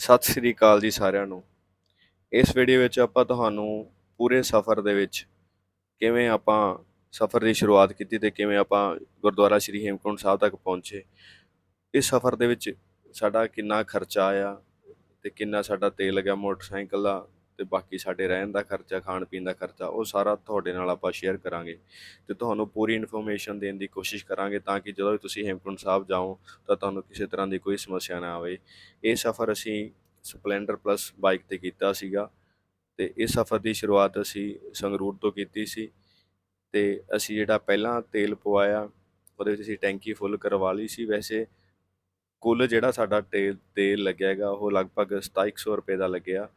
ਸਤਿ ਸ੍ਰੀ ਅਕਾਲ ਜੀ ਸਾਰਿਆਂ ਨੂੰ। ਇਸ ਵੀਡੀਓ ਵਿੱਚ ਆਪਾਂ ਤੁਹਾਨੂੰ ਪੂਰੇ ਸਫ਼ਰ ਦੇ ਵਿੱਚ ਕਿਵੇਂ ਆਪਾਂ ਸਫ਼ਰ ਦੀ ਸ਼ੁਰੂਆਤ ਕੀਤੀ ਤੇ ਕਿਵੇਂ ਆਪਾਂ ਗੁਰਦੁਆਰਾ ਸ੍ਰੀ ਹੇਮਕੁੰਟ ਸਾਹਿਬ ਤੱਕ ਪਹੁੰਚੇ। ਇਸ ਸਫ਼ਰ ਦੇ ਵਿੱਚ ਸਾਡਾ ਕਿੰਨਾ ਖਰਚਾ ਆਇਆ ਤੇ ਕਿੰਨਾ ਸਾਡਾ ਤੇਲ ਲੱਗਿਆ, ਮੋਟਰਸਾਈਕਲ ਦਾ ਤੇ ਬਾਕੀ ਸਾਡੇ ਰਹਿਣ ਦਾ ਖਰਚਾ, ਖਾਣ ਪੀਣ ਦਾ ਖਰਚਾ, ਉਹ ਸਾਰਾ ਤੁਹਾਡੇ ਨਾਲ ਆਪਾਂ ਸ਼ੇਅਰ ਕਰਾਂਗੇ ਤੇ ਤੁਹਾਨੂੰ ਪੂਰੀ ਇਨਫੋਰਮੇਸ਼ਨ ਦੇਣ ਦੀ ਕੋਸ਼ਿਸ਼ ਕਰਾਂਗੇ ਤਾਂ ਕਿ ਜਦੋਂ ਵੀ ਤੁਸੀਂ ਹੇਮਕੁੰਟ ਸਾਹਿਬ ਜਾਓ ਤਾਂ ਤੁਹਾਨੂੰ ਕਿਸੇ ਤਰ੍ਹਾਂ ਦੀ ਕੋਈ ਸਮੱਸਿਆ ਨਾ ਆਵੇ। ਇਹ ਸਫ਼ਰ ਅਸੀਂ ਸਪਲੈਂਡਰ ਪਲੱਸ ਬਾਈਕ ਤੇ ਕੀਤਾ ਸੀਗਾ ਤੇ ਇਸ ਸਫ਼ਰ ਦੀ ਸ਼ੁਰੂਆਤ ਅਸੀਂ ਸੰਗਰੂਰ ਤੋਂ ਕੀਤੀ ਸੀ ਤੇ ਅਸੀਂ ਜਿਹੜਾ ਪਹਿਲਾਂ ਤੇਲ ਪਵਾਇਆ, ਉਹਦੇ ਵਿੱਚ ਅਸੀਂ ਟੈਂਕੀ ਫੁੱਲ ਕਰਵਾ ਲਈ ਸੀ। ਵੈਸੇ ਕੁੱਲ ਜਿਹੜਾ ਸਾਡਾ ਤੇਲ ਤੇਲ ਲੱਗਿਆ ਹੈਗਾ, ਉਹ ਲਗਭਗ 2700 ਰੁਪਏ ਦਾ ਲੱਗਿਆ।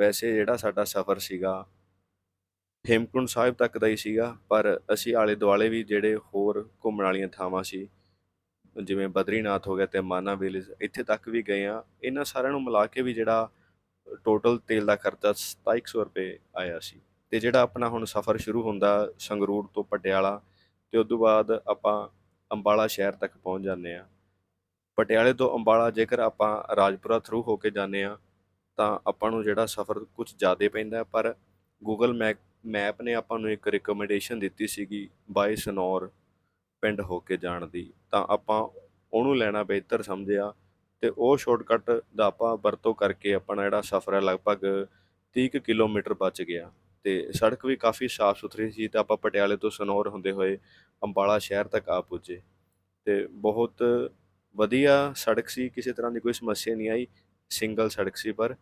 ਵੈਸੇ ਜਿਹੜਾ ਸਾਡਾ ਸਫ਼ਰ ਸੀਗਾ, ਹੇਮਕੁੰਟ ਸਾਹਿਬ ਤੱਕ ਦਾ ਹੀ ਸੀਗਾ, ਪਰ ਅਸੀਂ ਆਲੇ ਦੁਆਲੇ ਵੀ ਜਿਹੜੇ ਹੋਰ ਘੁੰਮਣ ਵਾਲੀਆਂ ਥਾਵਾਂ ਸੀ, ਜਿਵੇਂ ਬਦਰੀਨਾਥ ਹੋ ਗਿਆ ਤੇ ਮਾਨਾ ਵਿਲੇਜ ਇੱਥੇ ਤੱਕ ਵੀ ਗਏ ਆ ਇਹਨਾਂ ਸਾਰਿਆਂ ਨੂੰ ਮਿਲਾ ਕੇ ਵੀ ਜਿਹੜਾ ਟੋਟਲ ਤੇਲ ਦਾ ਖਰਚਾ 2700 ਰੁਪਏ ਆਇਆ ਸੀ। ਤੇ ਜਿਹੜਾ ਆਪਣਾ ਹੁਣ ਸਫ਼ਰ ਸ਼ੁਰੂ ਹੁੰਦਾ ਸੰਗਰੂਰ ਤੋਂ ਪਟਿਆਲਾ, ਤੇ ਉਸ ਤੋਂ ਬਾਅਦ ਆਪਾਂ ਅੰਬਾਲਾ ਸ਼ਹਿਰ ਤੱਕ ਪਹੁੰਚ ਜਾਂਦੇ ਆ ਪਟਿਆਲੇ ਤੋਂ ਅੰਬਾਲਾ ਜੇਕਰ ਆਪਾਂ ਰਾਜਪੁਰਾ ਥਰੂ ਹੋ ਕੇ ਜਾਂਦੇ ਆ ਤਾਂ ਆਪਾਂ ਨੂੰ ਜਿਹੜਾ ਸਫ਼ਰ ਕੁਝ ਜ਼ਿਆਦਾ ਪੈਂਦਾ ਪਰ ਗੂਗਲ ਮੈਪ ਮੈਪ ਨੇ ਆਪਾਂ ਨੂੰ ਇੱਕ ਰਿਕਮੈਂਡੇਸ਼ਨ ਦਿੱਤੀ ਸੀਗੀ ਬਾਈ ਸਨੌਰ ਪਿੰਡ ਹੋ ਕੇ ਜਾਣ ਦੀ। ਤਾਂ ਆਪਾਂ ਉਹਨੂੰ ਲੈਣਾ ਬਿਹਤਰ ਸਮਝਿਆ ਤੇ ਉਹ ਸ਼ਾਰਟਕਟ ਦਾ ਆਪਾਂ ਵਰਤੋਂ ਕਰਕੇ ਆਪਣਾ ਜਿਹੜਾ ਸਫ਼ਰ ਹੈ ਲਗਭਗ 30 ਕੁ ਕਿਲੋਮੀਟਰ ਬਚ ਗਿਆ ਤੇ ਸੜਕ ਵੀ ਕਾਫੀ ਸਾਫ਼ ਸੁਥਰੀ ਸੀ ਤੇ ਆਪਾਂ ਪਟਿਆਲੇ ਤੋਂ ਸਨੌਰ ਹੁੰਦੇ ਹੋਏ ਅੰਬਾਲਾ ਸ਼ਹਿਰ ਤੱਕ ਆ ਪੁੱਜੇ ਤੇ ਬਹੁਤ ਵਧੀਆ ਸੜਕ ਸੀ, ਕਿਸੇ ਤਰ੍ਹਾਂ ਦੀ ਕੋਈ ਸਮੱਸਿਆ ਨਹੀਂ ਆਈ, ਸਿੰਗਲ ਸੜਕ ਸੀ ਪਰ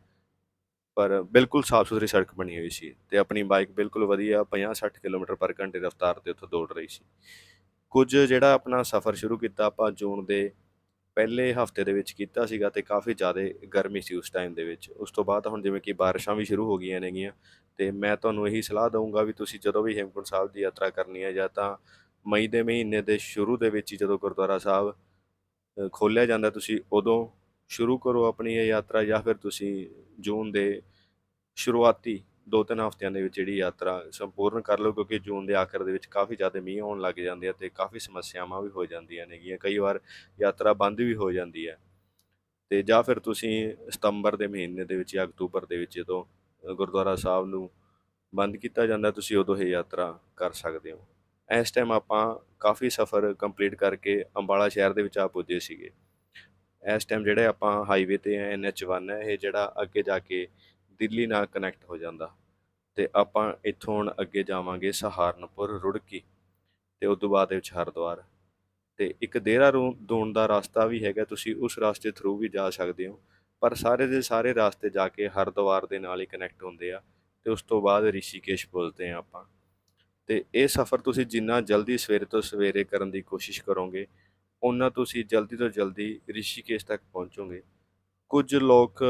ਪਰ ਬਿਲਕੁਲ ਸਾਫ਼ ਸੁਥਰੀ ਸੜਕ ਬਣੀ ਹੋਈ ਸੀ ਤੇ ਆਪਣੀ ਬਾਈਕ ਬਿਲਕੁਲ ਵਧੀਆ 50-60 ਕਿਲੋਮੀਟਰ ਪਰ ਘੰਟੇ ਰਫ਼ਤਾਰ ਤੇ ਉੱਥੋਂ ਦੌੜ ਰਹੀ ਸੀ। ਕੁਝ ਜਿਹੜਾ ਆਪਣਾ ਸਫ਼ਰ ਸ਼ੁਰੂ ਕੀਤਾ ਆਪਾਂ ਜੂਨ ਦੇ ਪਹਿਲੇ ਹਫ਼ਤੇ ਦੇ ਵਿੱਚ ਕੀਤਾ ਸੀਗਾ ਤੇ ਕਾਫੀ ਜ਼ਿਆਦਾ ਗਰਮੀ ਸੀ ਉਸ ਟਾਈਮ ਦੇ ਵਿੱਚ। ਉਸ ਤੋਂ ਬਾਅਦ ਹੁਣ ਜਿਵੇਂ ਕਿ ਬਾਰਿਸ਼ਾਂ ਵੀ ਸ਼ੁਰੂ ਹੋ ਗਈਆਂ ਨੇਗੀਆਂ ਤੇ ਮੈਂ ਤੁਹਾਨੂੰ ਇਹੀ ਸਲਾਹ ਦਊਂਗਾ ਵੀ ਤੁਸੀਂ ਜਦੋਂ ਵੀ ਹੇਮਕੁੰਟ ਸਾਹਿਬ ਦੀ ਯਾਤਰਾ ਕਰਨੀ ਹੈ ਜਾਂ ਤਾਂ ਮਈ ਦੇ ਮਹੀਨੇ ਦੇ ਸ਼ੁਰੂ ਦੇ ਵਿੱਚ ਹੀ ਜਦੋਂ ਗੁਰਦੁਆਰਾ ਸਾਹਿਬ ਅ, ਖੋਲ੍ਹਿਆ ਜਾਂਦਾ ਤੁਸੀਂ ਉਦੋਂ ਸ਼ੁਰੂ ਕਰੋ ਆਪਣੀ ਇਹ ਯਾਤਰਾ ਜਾਂ ਫਿਰ ਤੁਸੀਂ ਜੂਨ ਦੇ ਸ਼ੁਰੂਆਤੀ ਦੋ ਤਿੰਨ ਹਫ਼ਤਿਆਂ ਦੇ ਵਿੱਚ ਜਿਹੜੀ ਯਾਤਰਾ ਸੰਪੂਰਨ ਕਰ ਲਓ, ਕਿਉਂਕਿ ਜੂਨ ਦੇ ਆਖਰ ਦੇ ਵਿੱਚ ਕਾਫੀ ਜ਼ਿਆਦਾ ਮੀਂਹ ਆਉਣ ਲੱਗ ਜਾਂਦੇ ਆ ਤੇ ਕਾਫੀ ਸਮੱਸਿਆਵਾਂ ਵੀ ਹੋ ਜਾਂਦੀਆਂ ਨੇਗੀਆਂ, ਕਈ ਵਾਰ ਯਾਤਰਾ ਬੰਦ ਵੀ ਹੋ ਜਾਂਦੀ ਹੈ। ਤੇ ਜਾਂ ਫਿਰ ਤੁਸੀਂ ਸਤੰਬਰ ਦੇ ਮਹੀਨੇ ਦੇ ਵਿੱਚ ਜਾਂ ਅਕਤੂਬਰ ਦੇ ਵਿੱਚ ਜਦੋਂ ਗੁਰਦੁਆਰਾ ਸਾਹਿਬ ਨੂੰ ਬੰਦ ਕੀਤਾ ਜਾਂਦਾ, ਤੁਸੀਂ ਉਦੋਂ ਇਹ ਯਾਤਰਾ ਕਰ ਸਕਦੇ ਹੋ। ਇਸ ਟਾਈਮ ਆਪਾਂ ਕਾਫੀ ਸਫ਼ਰ ਕੰਪਲੀਟ ਕਰਕੇ ਅੰਬਾਲਾ ਸ਼ਹਿਰ ਦੇ ਵਿੱਚ ਆ ਪੁੱਜੇ ਸੀਗੇ। ਇਸ ਟਾਈਮ ਜਿਹੜੇ ਆਪਾਂ ਹਾਈਵੇ ਤੇ ਐ NH1 ਹੈ ਇਹ ਜਿਹੜਾ ਅੱਗੇ ਜਾ ਕੇ ਦਿੱਲੀ ਨਾਲ ਕਨੈਕਟ ਹੋ ਜਾਂਦਾ। ਤੇ ਆਪਾਂ ਇੱਥੋਂ ਹੁਣ ਅੱਗੇ ਜਾਵਾਂਗੇ ਸਹਾਰਨਪੁਰ, ਰੁੜਕੀ ਤੇ ਉਸ ਤੋਂ ਬਾਅਦ ਵਿੱਚ ਹਰਿਦੁਆਰ। ਤੇ ਇੱਕ ਦੇਹਰਾਦੂਨ ਦਾ ਰਸਤਾ ਵੀ ਹੈਗਾ, ਤੁਸੀਂ ਉਸ ਰਸਤੇ ਥਰੂ ਵੀ ਜਾ ਸਕਦੇ ਹੋ। ਪਰ ਸਾਰੇ ਦੇ ਸਾਰੇ ਰਸਤੇ ਜਾ ਕੇ ਹਰਿਦੁਆਰ ਦੇ ਨਾਲ ਹੀ ਕਨੈਕਟ ਹੁੰਦੇ ਆ ਤੇ ਉਸ ਤੋਂ ਬਾਅਦ ਰਿਸ਼ੀਕੇਸ਼ ਪੁੱਜਦੇ ਆ ਆਪਾਂ। ਤੇ ਇਹ ਸਫ਼ਰ ਤੁਸੀਂ ਜਿੰਨਾ ਜਲਦੀ ਸਵੇਰੇ ਤੋਂ ਸਵੇਰੇ ਕਰਨ ਦੀ ਕੋਸ਼ਿਸ਼ ਕਰੋਗੇ ਉਹਨਾਂ ਤੁਸੀਂ ਜਲਦੀ ਤੋਂ ਜਲਦੀ ਰਿਸ਼ੀਕੇਸ਼ ਤੱਕ ਪਹੁੰਚੋਗੇ। ਕੁਝ ਲੋਕ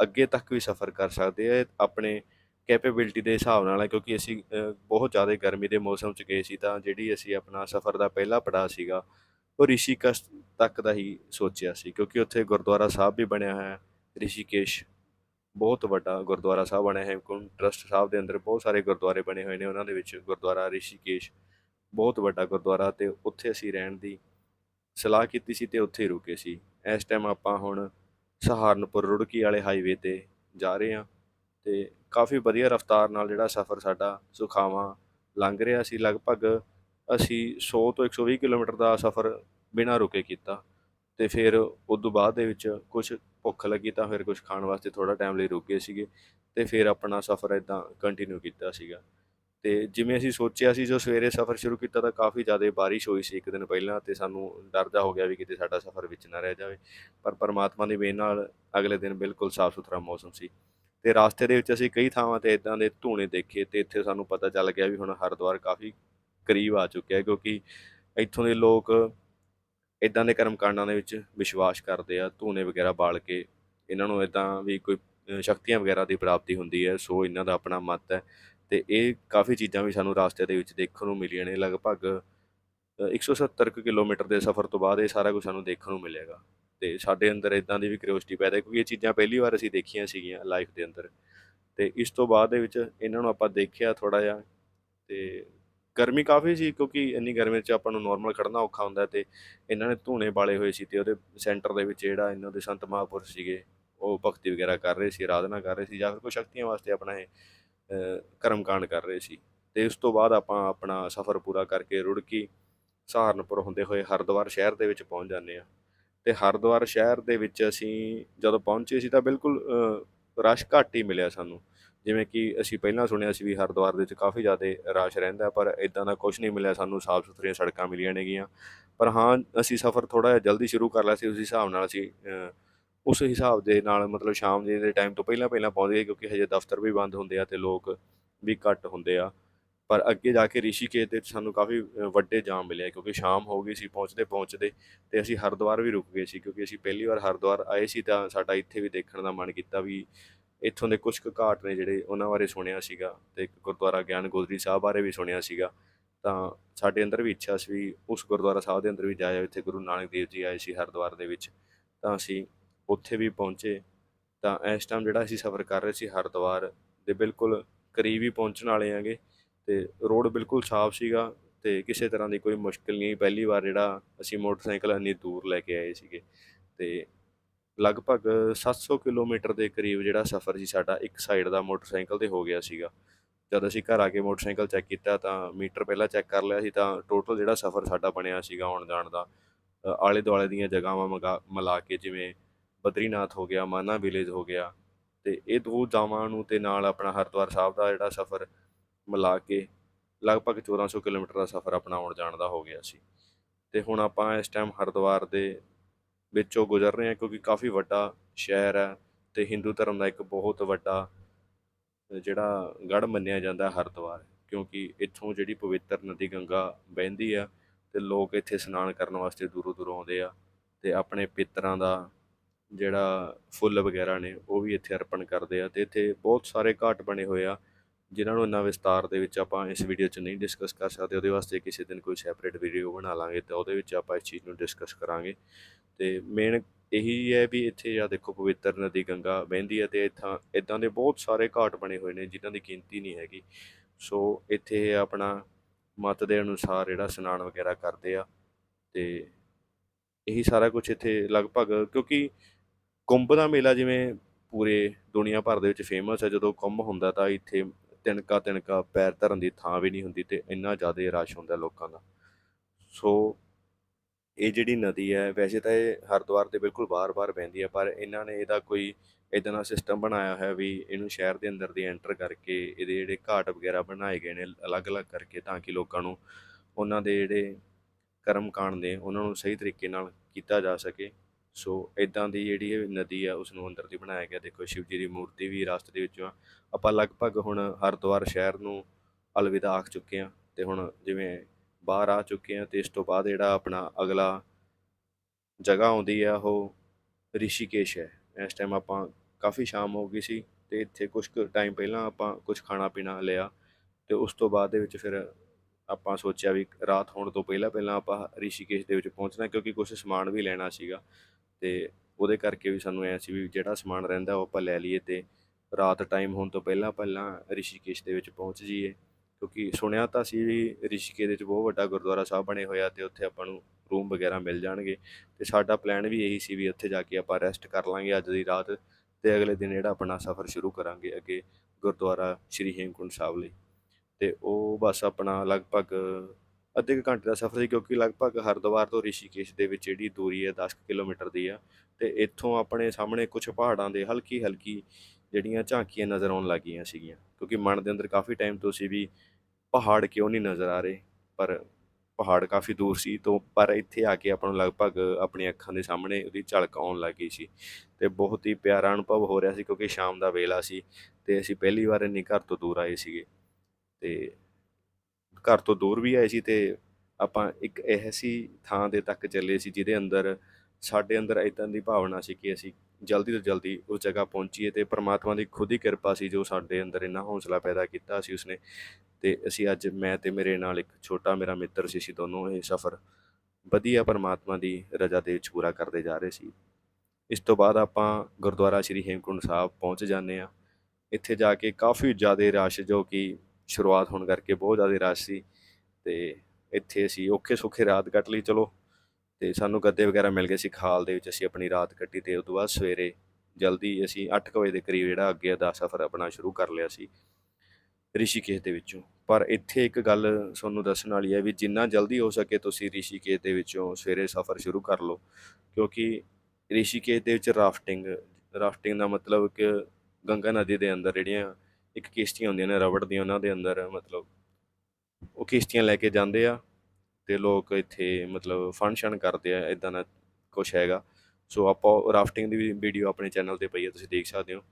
ਅੱਗੇ ਤੱਕ ਵੀ ਸਫ਼ਰ ਕਰ ਸਕਦੇ ਆ, ਆਪਣੇ ਕੈਪੇਬਿਲਿਟੀ ਦੇ ਹਿਸਾਬ ਨਾਲ ਹੈ ਕਿਉਂਕਿ ਅਸੀਂ ਬਹੁਤ ਜ਼ਿਆਦਾ ਗਰਮੀ ਦੇ ਮੌਸਮ 'ਚ ਗਏ ਸੀ ਤਾਂ ਜਿਹੜੀ ਅਸੀਂ ਆਪਣਾ ਸਫ਼ਰ ਦਾ ਪਹਿਲਾ ਪੜਾਅ ਸੀਗਾ, ਉਹ ਰਿਸ਼ੀਕੇਸ਼ ਤੱਕ ਦਾ ਹੀ ਸੋਚਿਆ ਸੀ, ਕਿਉਂਕਿ ਉੱਥੇ ਗੁਰਦੁਆਰਾ ਸਾਹਿਬ ਵੀ ਬਣਿਆ ਹੈ, ਰਿਸ਼ੀਕੇਸ਼ ਬਹੁਤ ਵੱਡਾ ਗੁਰਦੁਆਰਾ ਸਾਹਿਬ ਬਣਿਆ ਹੈ ਹੇਮਕੁੰਟ ਟਰਸਟ ਸਾਹਿਬ ਦੇ ਅੰਦਰ ਬਹੁਤ ਸਾਰੇ ਗੁਰਦੁਆਰੇ ਬਣੇ ਹੋਏ ਨੇ, ਉਹਨਾਂ ਦੇ ਵਿੱਚ ਗੁਰਦੁਆਰਾ ਰਿਸ਼ੀਕੇਸ਼ ਬਹੁਤ ਵੱਡਾ ਗੁਰਦੁਆਰਾ ਤੇ ਉੱਥੇ ਅਸੀਂ ਰਹਿਣ ਦੀ ਸਲਾਹ ਕੀਤੀ ਸੀ ਤੇ ਉੱਥੇ ਹੀ ਰੁਕੇ ਸੀ। ਇਸ ਟਾਈਮ ਆਪਾਂ ਹੁਣ ਸਹਾਰਨਪੁਰ ਰੁੜਕੀ ਵਾਲੇ ਹਾਈਵੇ ਤੇ ਜਾ ਰਹੇ ਹਾਂ ਤੇ ਕਾਫੀ ਵਧੀਆ ਰਫ਼ਤਾਰ ਨਾਲ ਜਿਹੜਾ ਸਫ਼ਰ ਸਾਡਾ, ਸੁਖਾਵਾਂ ਲੰਘ ਰਿਹਾ ਸੀ। ਲਗਭਗ ਅਸੀਂ 100 ਤੋਂ 120 ਕਿਲੋਮੀਟਰ ਦਾ ਸਫ਼ਰ ਬਿਨਾਂ ਰੁਕੇ ਕੀਤਾ ਤੇ ਫਿਰ ਉਸ ਤੋਂ ਬਾਅਦ ਦੇ ਵਿੱਚ ਕੁਝ ਭੁੱਖ ਲੱਗੀ ਤਾਂ ਫਿਰ ਕੁਝ ਖਾਣ ਵਾਸਤੇ ਥੋੜਾ ਟਾਈਮ ਲਈ ਰੁਕੇ ਸੀਗੇ ਤੇ ਫਿਰ ਆਪਣਾ ਸਫ਼ਰ ਇਦਾਂ ਕੰਟੀਨਿਊ ਕੀਤਾ ਸੀਗਾ। ਤੇ ਜਿਵੇਂ ਅਸੀਂ ਸੋਚਿਆ ਸੀ ਜੋ ਸਵੇਰੇ ਸਫ਼ਰ ਸ਼ੁਰੂ ਕੀਤਾ ਤਾਂ ਕਾਫੀ ਜ਼ਿਆਦਾ ਬਾਰਿਸ਼ ਹੋਈ ਸੀ ਇੱਕ ਦਿਨ ਪਹਿਲਾਂ ਤੇ ਸਾਨੂੰ ਡਰ ਜਾ ਹੋ ਗਿਆ ਵੀ ਕਿਤੇ ਸਾਡਾ ਸਫ਼ਰ ਵਿੱਚ ਨਾ ਰਹਿ ਜਾਵੇ। ਪਰ ਪਰਮਾਤਮਾ ਦੀ ਮਿਹਰ ਨਾਲ ਅਗਲੇ ਦਿਨ ਬਿਲਕੁਲ ਸਾਫ਼ ਸੁਥਰਾ ਮੌਸਮ ਸੀ ਤੇ ਰਾਸਤੇ ਦੇ ਵਿੱਚ ਅਸੀਂ ਕਈ ਥਾਵਾਂ ਤੇ ਇਦਾਂ ਦੇ ਧੂਣੇ ਦੇਖੇ ਤੇ ਇੱਥੇ ਸਾਨੂੰ ਪਤਾ ਚੱਲ ਗਿਆ ਵੀ ਹੁਣ ਹਰਿਦੁਆਰ ਕਾਫੀ ਕਰੀਬ ਆ ਚੁੱਕਿਆ ਹੈ ਕਿਉਂਕਿ ਇੱਥੋਂ ਦੇ ਲੋਕ ਇਦਾਂ ਦੇ ਕਰਮ ਕਾਂਡਾਂ ਦੇ ਵਿੱਚ ਵਿਸ਼ਵਾਸ ਕਰਦੇ ਆ, ਧੂਣੇ ਵਗੈਰਾ ਬਾਲ ਕੇ ਇਹਨਾਂ ਨੂੰ ਇਦਾਂ ਵੀ ਕੋਈ ਸ਼ਕਤੀਆਂ ਵਗੈਰਾ ਦੀ ਪ੍ਰਾਪਤੀ ਹੁੰਦੀ ਹੈ, ਸੋ ਇਹਨਾਂ ਦਾ ਆਪਣਾ ਮਤ ਹੈ। ਤੇ ਇਹ ਕਾਫੀ ਚੀਜ਼ਾਂ ਵੀ ਸਾਨੂੰ ਰਾਸਤੇ ਦੇ ਵਿੱਚ ਦੇਖਣ ਨੂੰ ਮਿਲੀਆਂ ਨੇ ਲਗਭਗ ਅ, 170 ਕੁ ਕਿਲੋਮੀਟਰ ਦੇ ਸਫ਼ਰ ਤੋਂ ਬਾਅਦ ਇਹ ਸਾਰਾ ਕੁਝ ਸਾਨੂੰ ਦੇਖਣ ਨੂੰ ਮਿਲੇਗਾ। ਤੇ ਸਾਡੇ ਅੰਦਰ ਇਦਾਂ ਦੀ ਵੀ ਕਿਉਰਿਓਸਿਟੀ ਪੈਦਾ ਕਿਉਂਕਿ ਇਹ ਚੀਜ਼ਾਂ ਪਹਿਲੀ ਵਾਰ ਅਸੀਂ ਦੇਖੀਆਂ ਸੀਗੀਆਂ ਲਾਈਫ ਦੇ ਅੰਦਰ। ਤੇ ਇਸ ਤੋਂ ਬਾਅਦ ਦੇ ਵਿੱਚ ਇਹਨਾਂ ਨੂੰ ਆਪਾਂ ਦੇਖਿਆ ਥੋੜਾ ਜਿਹਾ ਤੇ ਗਰਮੀ ਕਾਫੀ ਸੀ ਕਿਉਂਕਿ ਇੰਨੀ ਗਰਮੀ 'ਚ ਆਪਾਂ ਨੂੰ ਨਾਰਮਲ ਖੜਨਾ ਔਖਾ ਹੁੰਦਾ ਤੇ ਇਹਨਾਂ ਨੇ ਧੂਣੇ ਬਾਲੇ ਹੋਏ ਸੀ ਤੇ ਉਹਦੇ ਸੈਂਟਰ ਦੇ ਵਿੱਚ ਜਿਹੜਾ ਇਹਨਾਂ ਦੇ ਸੰਤ ਮਹਾਂਪੁਰਸ਼ ਸੀਗੇ ਉਹ ਭਗਤੀ ਵਗੈਰਾ ਕਰ ਰਹੇ ਸੀ ਆਰਾਧਨਾ ਕਰ ਰਹੇ ਸੀ ਜਾਂ ਫਿਰ ਕੋਈ ਸ਼ਕਤੀਆਂ ਵਾਸਤੇ ਆਪਣਾ ਇਹ ਕਰਮਕਾਂਡ ਕਰ ਰਹੇ ਸੀ। ਤੇ ਉਸ ਤੋਂ ਬਾਅਦ ਆਪਾਂ ਆਪਣਾ ਸਫ਼ਰ ਪੂਰਾ ਕਰਕੇ ਰੁੜਕੀ ਸਹਾਰਨਪੁਰ ਹੁੰਦੇ ਹੋਏ ਹਰਿਦੁਆਰ ਸ਼ਹਿਰ ਦੇ ਵਿੱਚ ਪਹੁੰਚ ਜਾਂਦੇ ਆ ਤੇ ਹਰਿਦੁਆਰ ਸ਼ਹਿਰ ਦੇ ਵਿੱਚ ਅਸੀਂ ਜਦੋਂ ਪਹੁੰਚੇ ਸੀ ਤਾਂ ਬਿਲਕੁਲ ਰਸ਼ ਘੱਟ ਹੀ ਮਿਲਿਆ ਸਾਨੂੰ। ਜਿਵੇਂ ਕਿ ਅਸੀਂ ਪਹਿਲਾਂ ਸੁਣਿਆ ਸੀ ਵੀ ਹਰਿਦੁਆਰ ਦੇ ਵਿੱਚ ਕਾਫੀ ਜ਼ਿਆਦਾ ਰਸ਼ ਰਹਿੰਦਾ, ਪਰ ਇਦਾਂ ਦਾ ਕੁਝ ਨਹੀਂ ਮਿਲਿਆ ਸਾਨੂੰ ਸਾਫ਼ ਸੁਥਰੀਆਂ ਸੜਕਾਂ ਮਿਲੀਆਂ ਨੇਗੀਆਂ। ਪਰ ਹਾਂ, ਅਸੀਂ ਸਫ਼ਰ ਥੋੜਾ ਜਿਹਾ ਜਲਦੀ ਸ਼ੁਰੂ ਕਰ ਲਿਆ ਸੀ, ਉਸ ਹਿਸਾਬ ਨਾਲ ਅਸੀਂ ਉਸ ਹਿਸਾਬ ਦੇ ਨਾਲ ਮਤਲਬ ਸ਼ਾਮ ਦੇ ਟਾਈਮ ਤੋਂ ਪਹਿਲਾਂ ਪਹਿਲਾਂ ਪਹੁੰਚ ਗਏ ਕਿਉਂਕਿ ਹਜੇ ਦਫ਼ਤਰ ਵੀ ਬੰਦ ਹੁੰਦੇ ਆ ਤੇ ਲੋਕ ਵੀ ਘੱਟ ਹੁੰਦੇ ਆ। ਪਰ ਅੱਗੇ ਜਾ ਕੇ ਰਿਸ਼ੀਕੇਸ਼ ਦੇ ਵਿੱਚ ਸਾਨੂੰ ਕਾਫੀ ਵੱਡੇ ਜਾਮ ਮਿਲਿਆ ਕਿਉਂਕਿ ਸ਼ਾਮ ਹੋ ਗਈ ਸੀ ਪਹੁੰਚਦੇ ਪਹੁੰਚਦੇ ਤੇ ਅਸੀਂ ਹਰਿਦੁਆਰ ਵੀ ਰੁਕ ਗਏ ਸੀ, ਕਿਉਂਕਿ ਅਸੀਂ ਪਹਿਲੀ ਵਾਰ ਹਰਿਦੁਆਰ ਆਏ ਸੀ ਤਾਂ ਸਾਡਾ ਇੱਥੇ ਵੀ ਦੇਖਣ ਦਾ ਮਨ ਕੀਤਾ ਵੀ ਇੱਥੋਂ ਦੇ ਕੁਝ ਕੁ ਘਾਟ ਨੇ ਜਿਹੜੇ ਉਹਨਾਂ ਬਾਰੇ ਸੁਣਿਆ ਸੀਗਾ ਤੇ ਇੱਕ ਗੁਰਦੁਆਰਾ ਗਿਆਨ ਗੋਦਰੀ ਸਾਹਿਬ ਬਾਰੇ ਵੀ ਸੁਣਿਆ ਸੀਗਾ। ਤਾਂ ਸਾਡੇ ਅੰਦਰ ਵੀ ਇੱਛਾ ਸੀ ਵੀ ਉਸ ਗੁਰਦੁਆਰਾ ਸਾਹਿਬ ਦੇ ਅੰਦਰ ਵੀ ਜਾਇਆ ਇੱਥੇ ਗੁਰੂ ਨਾਨਕ ਦੇਵ ਜੀ ਆਏ ਸੀ ਹਰਿਦੁਆਰ ਦੇ ਵਿੱਚ। ਤਾਂ ਅਸੀਂ ਉੱਥੇ ਵੀ ਪਹੁੰਚੇ, ਤਾਂ ਇਸ ਟਾਈਮ ਜਿਹੜਾ ਅਸੀਂ ਸਫ਼ਰ ਕਰ ਰਹੇ ਸੀ ਹਰਿਦੁਆਰ ਦੇ ਬਿਲਕੁਲ ਕਰੀਬ ਹੀ ਪਹੁੰਚਣ ਵਾਲੇ ਆਂਗੇ ਤੇ ਰੋਡ ਬਿਲਕੁਲ ਸਾਫ਼ ਸੀਗਾ ਤੇ ਕਿਸੇ ਤਰ੍ਹਾਂ ਦੀ ਕੋਈ ਮੁਸ਼ਕਿਲ ਨਹੀਂ ਪਹਿਲੀ ਵਾਰ ਜਿਹੜਾ ਅਸੀਂ ਮੋਟਰਸਾਈਕਲ ਇੰਨੀ ਦੂਰ ਲੈ ਕੇ ਆਏ ਸੀਗੇ ਤੇ ਲਗਭਗ 700 ਕਿਲੋਮੀਟਰ ਦੇ ਕਰੀਬ ਜਿਹੜਾ ਸਫ਼ਰ ਸੀ ਸਾਡਾ ਇੱਕ ਸਾਈਡ ਦਾ ਮੋਟਰਸਾਈਕਲ ਤੇ ਹੋ ਗਿਆ ਸੀਗਾ। ਜਦ ਅਸੀਂ ਘਰ ਆ ਕੇ ਮੋਟਰਸਾਈਕਲ ਚੈੱਕ ਕੀਤਾ ਤਾਂ ਮੀਟਰ ਪਹਿਲਾਂ ਚੈੱਕ ਕਰ ਲਿਆ ਸੀ ਤਾਂ ਟੋਟਲ ਜਿਹੜਾ ਸਫ਼ਰ ਸਾਡਾ ਬਣਿਆ ਸੀਗਾ ਆਉਣ ਜਾਣ ਦਾ ਆਲੇ ਦੁਆਲੇ ਦੀਆਂ ਜਗ੍ਹਾਵਾਂ ਮਗਾ, ਮਿਲਾ ਕੇ ਜਿਵੇਂ ਬਦਰੀਨਾਥ ਹੋ ਗਿਆ, ਮਾਨਾ ਵਿਲੇਜ ਹੋ ਗਿਆ ਤੇ ਇਹ ਦੋ ਜਾਵਾਂ ਨੂੰ ਤੇ ਨਾਲ ਆਪਣਾ ਹਰਿਦੁਆਰ ਸਾਹਿਬ ਦਾ ਜਿਹੜਾ ਸਫ਼ਰ ਮਿਲਾ ਕੇ ਲਗਭਗ 1400 ਕਿਲੋਮੀਟਰ ਦਾ ਸਫ਼ਰ ਆਪਣਾ ਆਉਣ ਜਾਣ ਦਾ ਹੋ ਗਿਆ ਸੀ। ਤੇ ਹੁਣ ਆਪਾਂ ਇਸ ਟਾਈਮ ਹਰਿਦੁਆਰ ਦੇ ਵਿੱਚੋਂ ਗੁਜ਼ਰ ਰਹੇ ਹਾਂ ਕਿਉਂਕਿ ਕਾਫੀ ਵੱਡਾ ਸ਼ਹਿਰ ਹੈ ਤੇ ਹਿੰਦੂ ਧਰਮ ਦਾ ਇੱਕ ਬਹੁਤ ਵੱਡਾ ਜਿਹੜਾ ਗੜ ਮੰਨਿਆ ਜਾਂਦਾ ਹੈ ਹਰਿਦੁਆਰ, ਕਿਉਂਕਿ ਇੱਥੋਂ ਜਿਹੜੀ ਪਵਿੱਤਰ ਨਦੀ ਗੰਗਾ ਵਹਿੰਦੀ ਆ ਤੇ ਲੋਕ ਇੱਥੇ ਇਸ਼ਨਾਨ ਕਰਨ ਵਾਸਤੇ ਦੂਰੋਂ ਦੂਰੋਂ ਆਉਂਦੇ ਆ ਤੇ ਆਪਣੇ ਪਿੱਤਰਾਂ ਦਾ ਜਿਹੜਾ ਫੁੱਲ ਵਗੈਰਾ ਨੇ, ਉਹ ਵੀ ਇੱਥੇ ਅਰਪਣ ਕਰਦੇ ਆ ਤੇ ਇੱਥੇ ਬਹੁਤ ਸਾਰੇ ਘਾਟ ਬਣੇ ਹੋਏ ਆ, ਜਿਨ੍ਹਾਂ ਨੂੰ ਇੰਨਾ ਵਿਸਤਾਰ ਦੇ ਵਿੱਚ ਆਪਾਂ ਇਸ ਵੀਡੀਓ 'ਚ ਨਹੀਂ ਡਿਸਕਸ ਕਰ ਸਕਦੇ, ਉਹਦੇ ਵਾਸਤੇ ਕਿਸੇ ਦਿਨ ਕੋਈ ਸੈਪਰੇਟ ਵੀਡੀਓ ਬਣਾ ਲਾਂਗੇ ਤਾਂ ਉਹਦੇ ਵਿੱਚ ਆਪਾਂ ਇਸ ਚੀਜ਼ ਨੂੰ ਡਿਸਕਸ ਕਰਾਂਗੇ। ਤੇ ਮੇਨ ਇਹੀ ਹੈ ਵੀ ਇੱਥੇ ਆ ਦੇਖੋ ਪਵਿੱਤਰ ਨਦੀ, ਗੰਗਾ ਵਹਿੰਦੀ ਹੈ ਤੇ ਇੱਥਾਂ, ਇਦਾਂ ਦੇ ਬਹੁਤ ਸਾਰੇ ਘਾਟ ਬਣੇ ਹੋਏ ਨੇ ਜਿਨ੍ਹਾਂ ਦੀ ਗਿਣਤੀ ਨਹੀਂ ਹੈਗੀ। ਸੋ ਇੱਥੇ ਇਹ ਆਪਣਾ ਮਤ ਦੇ ਅਨੁਸਾਰ ਜਿਹੜਾ ਇਸ਼ਨਾਨ ਵਗੈਰਾ ਕਰਦੇ ਆ ਤੇ ਇਹੀ ਸਾਰਾ ਕੁਝ ਇੱਥੇ ਲਗਭਗ ਕਿਉਂਕਿ ਕੁੰਭ ਦਾ ਮੇਲਾ ਜਿਵੇਂ ਪੂਰੇ ਦੁਨੀਆ ਭਰ ਦੇ ਵਿੱਚ ਫੇਮਸ ਹੈ, ਜਦੋਂ ਕੁੰਭ ਹੁੰਦਾ ਤਾਂ ਇੱਥੇ ਤਿਣਕਾ ਤਿਣਕਾ ਪੈਰ ਧਰਨ ਦੀ ਥਾਂ ਵੀ ਨਹੀਂ ਹੁੰਦੀ ਤੇ ਇੰਨਾ ਜ਼ਿਆਦਾ ਰਸ਼ ਹੁੰਦਾ ਲੋਕਾਂ ਦਾ। ਸੋ ਇਹ ਜਿਹੜੀ ਨਦੀ ਹੈ, ਵੈਸੇ ਤਾਂ ਇਹ ਹਰਿਦੁਆਰ ਦੇ ਬਿਲਕੁਲ ਬਾਹਰ-ਬਾਹਰ ਵਹਿੰਦੀ ਹੈ, ਪਰ ਇਹਨਾਂ ਨੇ ਇਹਦਾ ਕੋਈ ਇਦਾਂ ਦਾ ਸਿਸਟਮ ਬਣਾਇਆ ਹੋਇਆ ਵੀ ਇਹਨੂੰ ਸ਼ਹਿਰ ਦੇ ਅੰਦਰ ਦੀ ਐਂਟਰ ਕਰਕੇ ਇਹਦੇ ਜਿਹੜੇ ਘਾਟ ਵਗੈਰਾ ਬਣਾਏ ਗਏ ਨੇ ਅਲੱਗ-ਅਲੱਗ ਕਰਕੇ ਤਾਂ ਕਿ ਲੋਕਾਂ ਨੂੰ ਉਹਨਾਂ ਦੇ ਜਿਹੜੇ ਕਰਮ ਕਾਂਡ ਨੇ, ਉਹਨਾਂ ਨੂੰ ਸਹੀ ਤਰੀਕੇ ਨਾਲ ਕੀਤਾ ਜਾ ਸਕੇ। ਸੋ ਇਦਾਂ ਦੀ ਜਿਹੜੀ ਇਹ ਨਦੀ ਆ ਉਸ ਨੂੰ ਅੰਦਰ ਦੀ ਬਣਾਇਆ ਗਿਆ। ਦੇਖੋ, ਸ਼ਿਵ ਜੀ ਦੀ ਮੂਰਤੀ ਵੀ ਰਾਸਤੇ ਦੇ ਵਿੱਚੋਂ ਆ। ਆਪਾਂ ਲਗਭਗ ਹੁਣ ਹਰਿਦੁਆਰ ਸ਼ਹਿਰ ਨੂੰ ਅਲਵਿਦਾ ਆਖ ਚੁੱਕੇ ਆ ਤੇ ਹੁਣ ਜਿਵੇਂ ਬਾਹਰ ਆ ਚੁੱਕੇ ਆ ਤੇ ਇਸ ਤੋਂ ਬਾਅਦ ਜਿਹੜਾ ਆਪਣਾ ਅਗਲਾ ਜਗ੍ਹਾ ਆਉਂਦੀ ਆ, ਉਹ ਰਿਸ਼ੀਕੇਸ਼ ਹੈ। ਇਸ ਟਾਈਮ ਆਪਾਂ ਕਾਫੀ ਸ਼ਾਮ ਹੋ ਗਈ ਸੀ ਤੇ ਇੱਥੇ ਕੁਝ ਕੁ ਟਾਈਮ ਪਹਿਲਾਂ ਆਪਾਂ ਕੁਝ ਖਾਣਾ ਪੀਣਾ ਲਿਆ ਤੇ ਉਸ ਤੋਂ ਬਾਅਦ ਦੇ ਵਿੱਚ ਫਿਰ ਆਪਾਂ ਸੋਚਿਆ ਵੀ ਰਾਤ ਹੋਣ ਤੋਂ ਪਹਿਲਾਂ ਪਹਿਲਾਂ ਆਪਾਂ ਰਿਸ਼ੀਕੇਸ਼ ਦੇ ਵਿੱਚ ਪਹੁੰਚਣਾ ਕਿਉਂਕਿ ਕੁਝ ਸਮਾਨ ਵੀ ਲੈਣਾ ਸੀਗਾ। ਤੇ ਉਹਦੇ ਕਰਕੇ ਵੀ ਸਾਨੂੰ ਐ ਸੀ ਵੀ ਜਿਹੜਾ ਸਮਾਨ ਰਹਿੰਦਾ ਉਹ ਆਪਾਂ ਲੈ ਲਈਏ ਤੇ ਰਾਤ ਟਾਈਮ ਹੋਣ ਤੋਂ ਪਹਿਲਾਂ ਪਹਿਲਾਂ ਰਿਸ਼ੀਕੇਸ਼ ਦੇ ਵਿੱਚ ਪਹੁੰਚ ਜਾਈਏ। ਕਿਉਂਕਿ ਸੁਣਿਆ ਤਾਂ ਸੀ ਵੀ ਰਿਸ਼ੀਕੇਸ਼ ਦੇ ਵਿੱਚ ਬਹੁਤ ਵੱਡਾ ਗੁਰਦੁਆਰਾ ਸਾਹਿਬ ਬਣੇ ਹੋਇਆ ਤੇ ਉੱਥੇ ਆਪਾਂ ਨੂੰ ਰੂਮ ਵਗੈਰਾ ਮਿਲ ਜਾਣਗੇ। ਤੇ ਸਾਡਾ ਪਲਾਨ ਵੀ ਇਹੀ ਸੀ ਵੀ ਉੱਥੇ ਜਾ ਕੇ ਆਪਾਂ ਰੈਸਟ ਕਰ ਲਾਂਗੇ ਅੱਜ ਦੀ ਰਾਤ ਤੇ ਅਗਲੇ ਦਿਨ ਜਿਹੜਾ ਆਪਣਾ ਸਫ਼ਰ ਸ਼ੁਰੂ ਕਰਾਂਗੇ ਅੱਗੇ ਗੁਰਦੁਆਰਾ ਸ਼੍ਰੀ ਹੇਮਕੁੰਟ ਸਾਹਿਬ ਲਈ। ਤੇ ਉਹ ਬਸ ਆਪਣਾ ਲਗਭਗ ਅੱਧੇ ਕੁ ਘੰਟੇ ਦਾ ਸਫ਼ਰ ਸੀ ਕਿਉਂਕਿ ਲਗਭਗ ਹਰਿਦੁਆਰ ਤੋਂ ਰਿਸ਼ੀਕੇਸ਼ ਦੇ ਵਿੱਚ ਜਿਹੜੀ ਦੂਰੀ ਹੈ 10 ਕਿਲੋਮੀਟਰ ਦੀ ਆ, ਤੇ ਇੱਥੋਂ ਆਪਣੇ ਸਾਹਮਣੇ ਕੁਝ ਪਹਾੜਾਂ ਦੇ ਹਲਕੀ ਹਲਕੀ ਜਿਹੜੀਆਂ ਝਾਂਕੀਆਂ ਨਜ਼ਰ ਆਉਣ ਲੱਗੀਆਂ ਸੀਗੀਆਂ, ਕਿਉਂਕਿ ਮਨ ਦੇ ਅੰਦਰ ਕਾਫੀ ਟਾਈਮ ਤੋਂ ਸੀ ਵੀ ਪਹਾੜ ਕਿਉਂ ਨਹੀਂ ਨਜ਼ਰ ਆ ਰਹੇ, ਪਰ ਪਹਾੜ ਕਾਫੀ ਦੂਰ ਸੀ ਤੋਂ, ਪਰ ਇੱਥੇ ਆ ਕੇ ਆਪਾਂ ਨੂੰ ਲਗਭਗ ਆਪਣੀ ਅੱਖਾਂ ਦੇ ਸਾਹਮਣੇ ਉਹਦੀ ਝਲਕ ਆਉਣ ਲੱਗੀ ਸੀ, ਤੇ ਬਹੁਤ ਹੀ ਪਿਆਰਾ ਅਨੁਭਵ ਹੋ ਰਿਹਾ ਸੀ ਕਿਉਂਕਿ ਸ਼ਾਮ ਦਾ ਵੇਲਾ ਸੀ, ਤੇ ਅਸੀਂ ਪਹਿਲੀ ਵਾਰ ਇੰਨੀ ਘਰ ਤੋਂ ਦੂਰ ਆਏ ਸੀਗੇ, ਤੇ ਘਰ ਤੋਂ ਦੂਰ ਵੀ ਆਏ ਸੀ ਤੇ ਆਪਾਂ ਇੱਕ ਐਸੀ ਥਾਂ ਦੇ ਤੱਕ ਚੱਲੇ ਸੀ ਜਿਹਦੇ ਅੰਦਰ ਸਾਡੇ ਅੰਦਰ ਇਦਾਂ ਦੀ ਭਾਵਨਾ ਸੀ ਕਿ ਅਸੀਂ ਜਲਦੀ ਤੋਂ ਜਲਦੀ ਉਸ ਜਗ੍ਹਾ ਪਹੁੰਚੀਏ ਤੇ ਪ੍ਰਮਾਤਮਾ ਦੀ ਖੁਦ ਹੀ ਕਿਰਪਾ ਸੀ ਜੋ ਸਾਡੇ ਅੰਦਰ ਇੰਨਾ ਹੌਸਲਾ ਪੈਦਾ ਕੀਤਾ ਸੀ ਉਸਨੇ। ਤੇ ਅਸੀਂ ਅੱਜ ਮੈਂ ਤੇ ਮੇਰੇ ਨਾਲ ਇੱਕ ਛੋਟਾ ਮੇਰਾ ਮਿੱਤਰ ਸੀ, ਅਸੀਂ ਦੋਨੋਂ ਇਹ ਸਫ਼ਰ ਵਧੀਆ ਪਰਮਾਤਮਾ ਦੀ ਰਜ਼ਾ ਦੇ ਵਿੱਚ ਪੂਰਾ ਕਰਦੇ ਜਾ ਰਹੇ ਸੀ। ਇਸ ਤੋਂ ਬਾਅਦ ਆਪਾਂ ਗੁਰਦੁਆਰਾ ਸ਼੍ਰੀ ਹੇਮਕੁੰਟ ਸਾਹਿਬ ਪਹੁੰਚ ਜਾਂਦੇ ਆ ਇੱਥੇ ਜਾ ਕੇ ਕਾਫੀ ਜ਼ਿਆਦਾ ਰਸ਼ ਜੋ ਕਿ ਸ਼ੁਰੂਆਤ ਹੋਣ ਕਰਕੇ ਬਹੁਤ ਜ਼ਿਆਦਾ ਰਸ਼ ਸੀ ਤੇ ਇੱਥੇ ਅਸੀਂ ਔਖੇ ਸੌਖੇ ਰਾਤ ਕੱਟ ਲਈ, ਚਲੋ। ਤੇ ਸਾਨੂੰ ਗੱਦੇ ਵਗੈਰਾ ਮਿਲ ਗਏ ਸੀ ਖਾਲ ਦੇ ਵਿੱਚ, ਅਸੀਂ ਆਪਣੀ ਰਾਤ ਕੱਟੀ ਤੇ ਉਸ ਤੋਂ ਬਾਅਦ ਸਵੇਰੇ ਜਲਦੀ ਅਸੀਂ 8 ਵਜੇ ਦੇ ਕਰੀਬ ਜਿਹੜਾ ਅੱਗੇ ਦਾ ਸਫ਼ਰ ਆਪਣਾ ਸ਼ੁਰੂ ਕਰ ਲਿਆ ਸੀ ਰਿਸ਼ੀਕੇਸ਼ ਦੇ ਵਿੱਚੋਂ। ਪਰ ਇੱਥੇ ਇੱਕ ਗੱਲ ਤੁਹਾਨੂੰ ਦੱਸਣ ਵਾਲੀ ਹੈ ਵੀ ਜਿੰਨਾ ਜਲਦੀ ਹੋ ਸਕੇ ਤੁਸੀਂ ਰਿਸ਼ੀਕੇਸ਼ ਦੇ ਵਿੱਚੋਂ ਸਵੇਰੇ ਸਫ਼ਰ ਸ਼ੁਰੂ ਕਰ ਲਓ, ਕਿਉਂਕਿ ਰਿਸ਼ੀਕੇਸ਼ ਦੇ ਵਿੱਚ ਰਾਫਟਿੰਗ ਰਾਫਟਿੰਗ ਦਾ ਮਤਲਬ ਕਿ ਗੰਗਾ ਨਦੀ ਦੇ ਅੰਦਰ ਜਿਹੜੀਆਂ ਇੱਕ ਕਿਸ਼ਤੀਆਂ ਹੁੰਦੀਆਂ ਨੇ ਰਬੜ ਦੀਆਂ ਉਹਨਾਂ ਦੇ ਅੰਦਰ, ਮਤਲਬ ਉਹ ਕਿਸ਼ਤੀਆਂ ਲੈ ਕੇ ਜਾਂਦੇ ਆ ਤੇ ਲੋਕ ਇੱਥੇ ਮਤਲਬ ਫੰਕਸ਼ਨ ਕਰਦੇ ਆ ਇਦਾਂ ਦਾ ਕੁਝ ਹੈਗਾ। ਸੋ ਆਪਾਂ ਰਾਫਟਿੰਗ ਦੀ ਵੀ ਵੀਡੀਓ ਆਪਣੇ ਚੈਨਲ ਤੇ ਪਈ ਹੈ ਤੁਸੀਂ ਦੇਖ ਸਕਦੇ ਹੋ।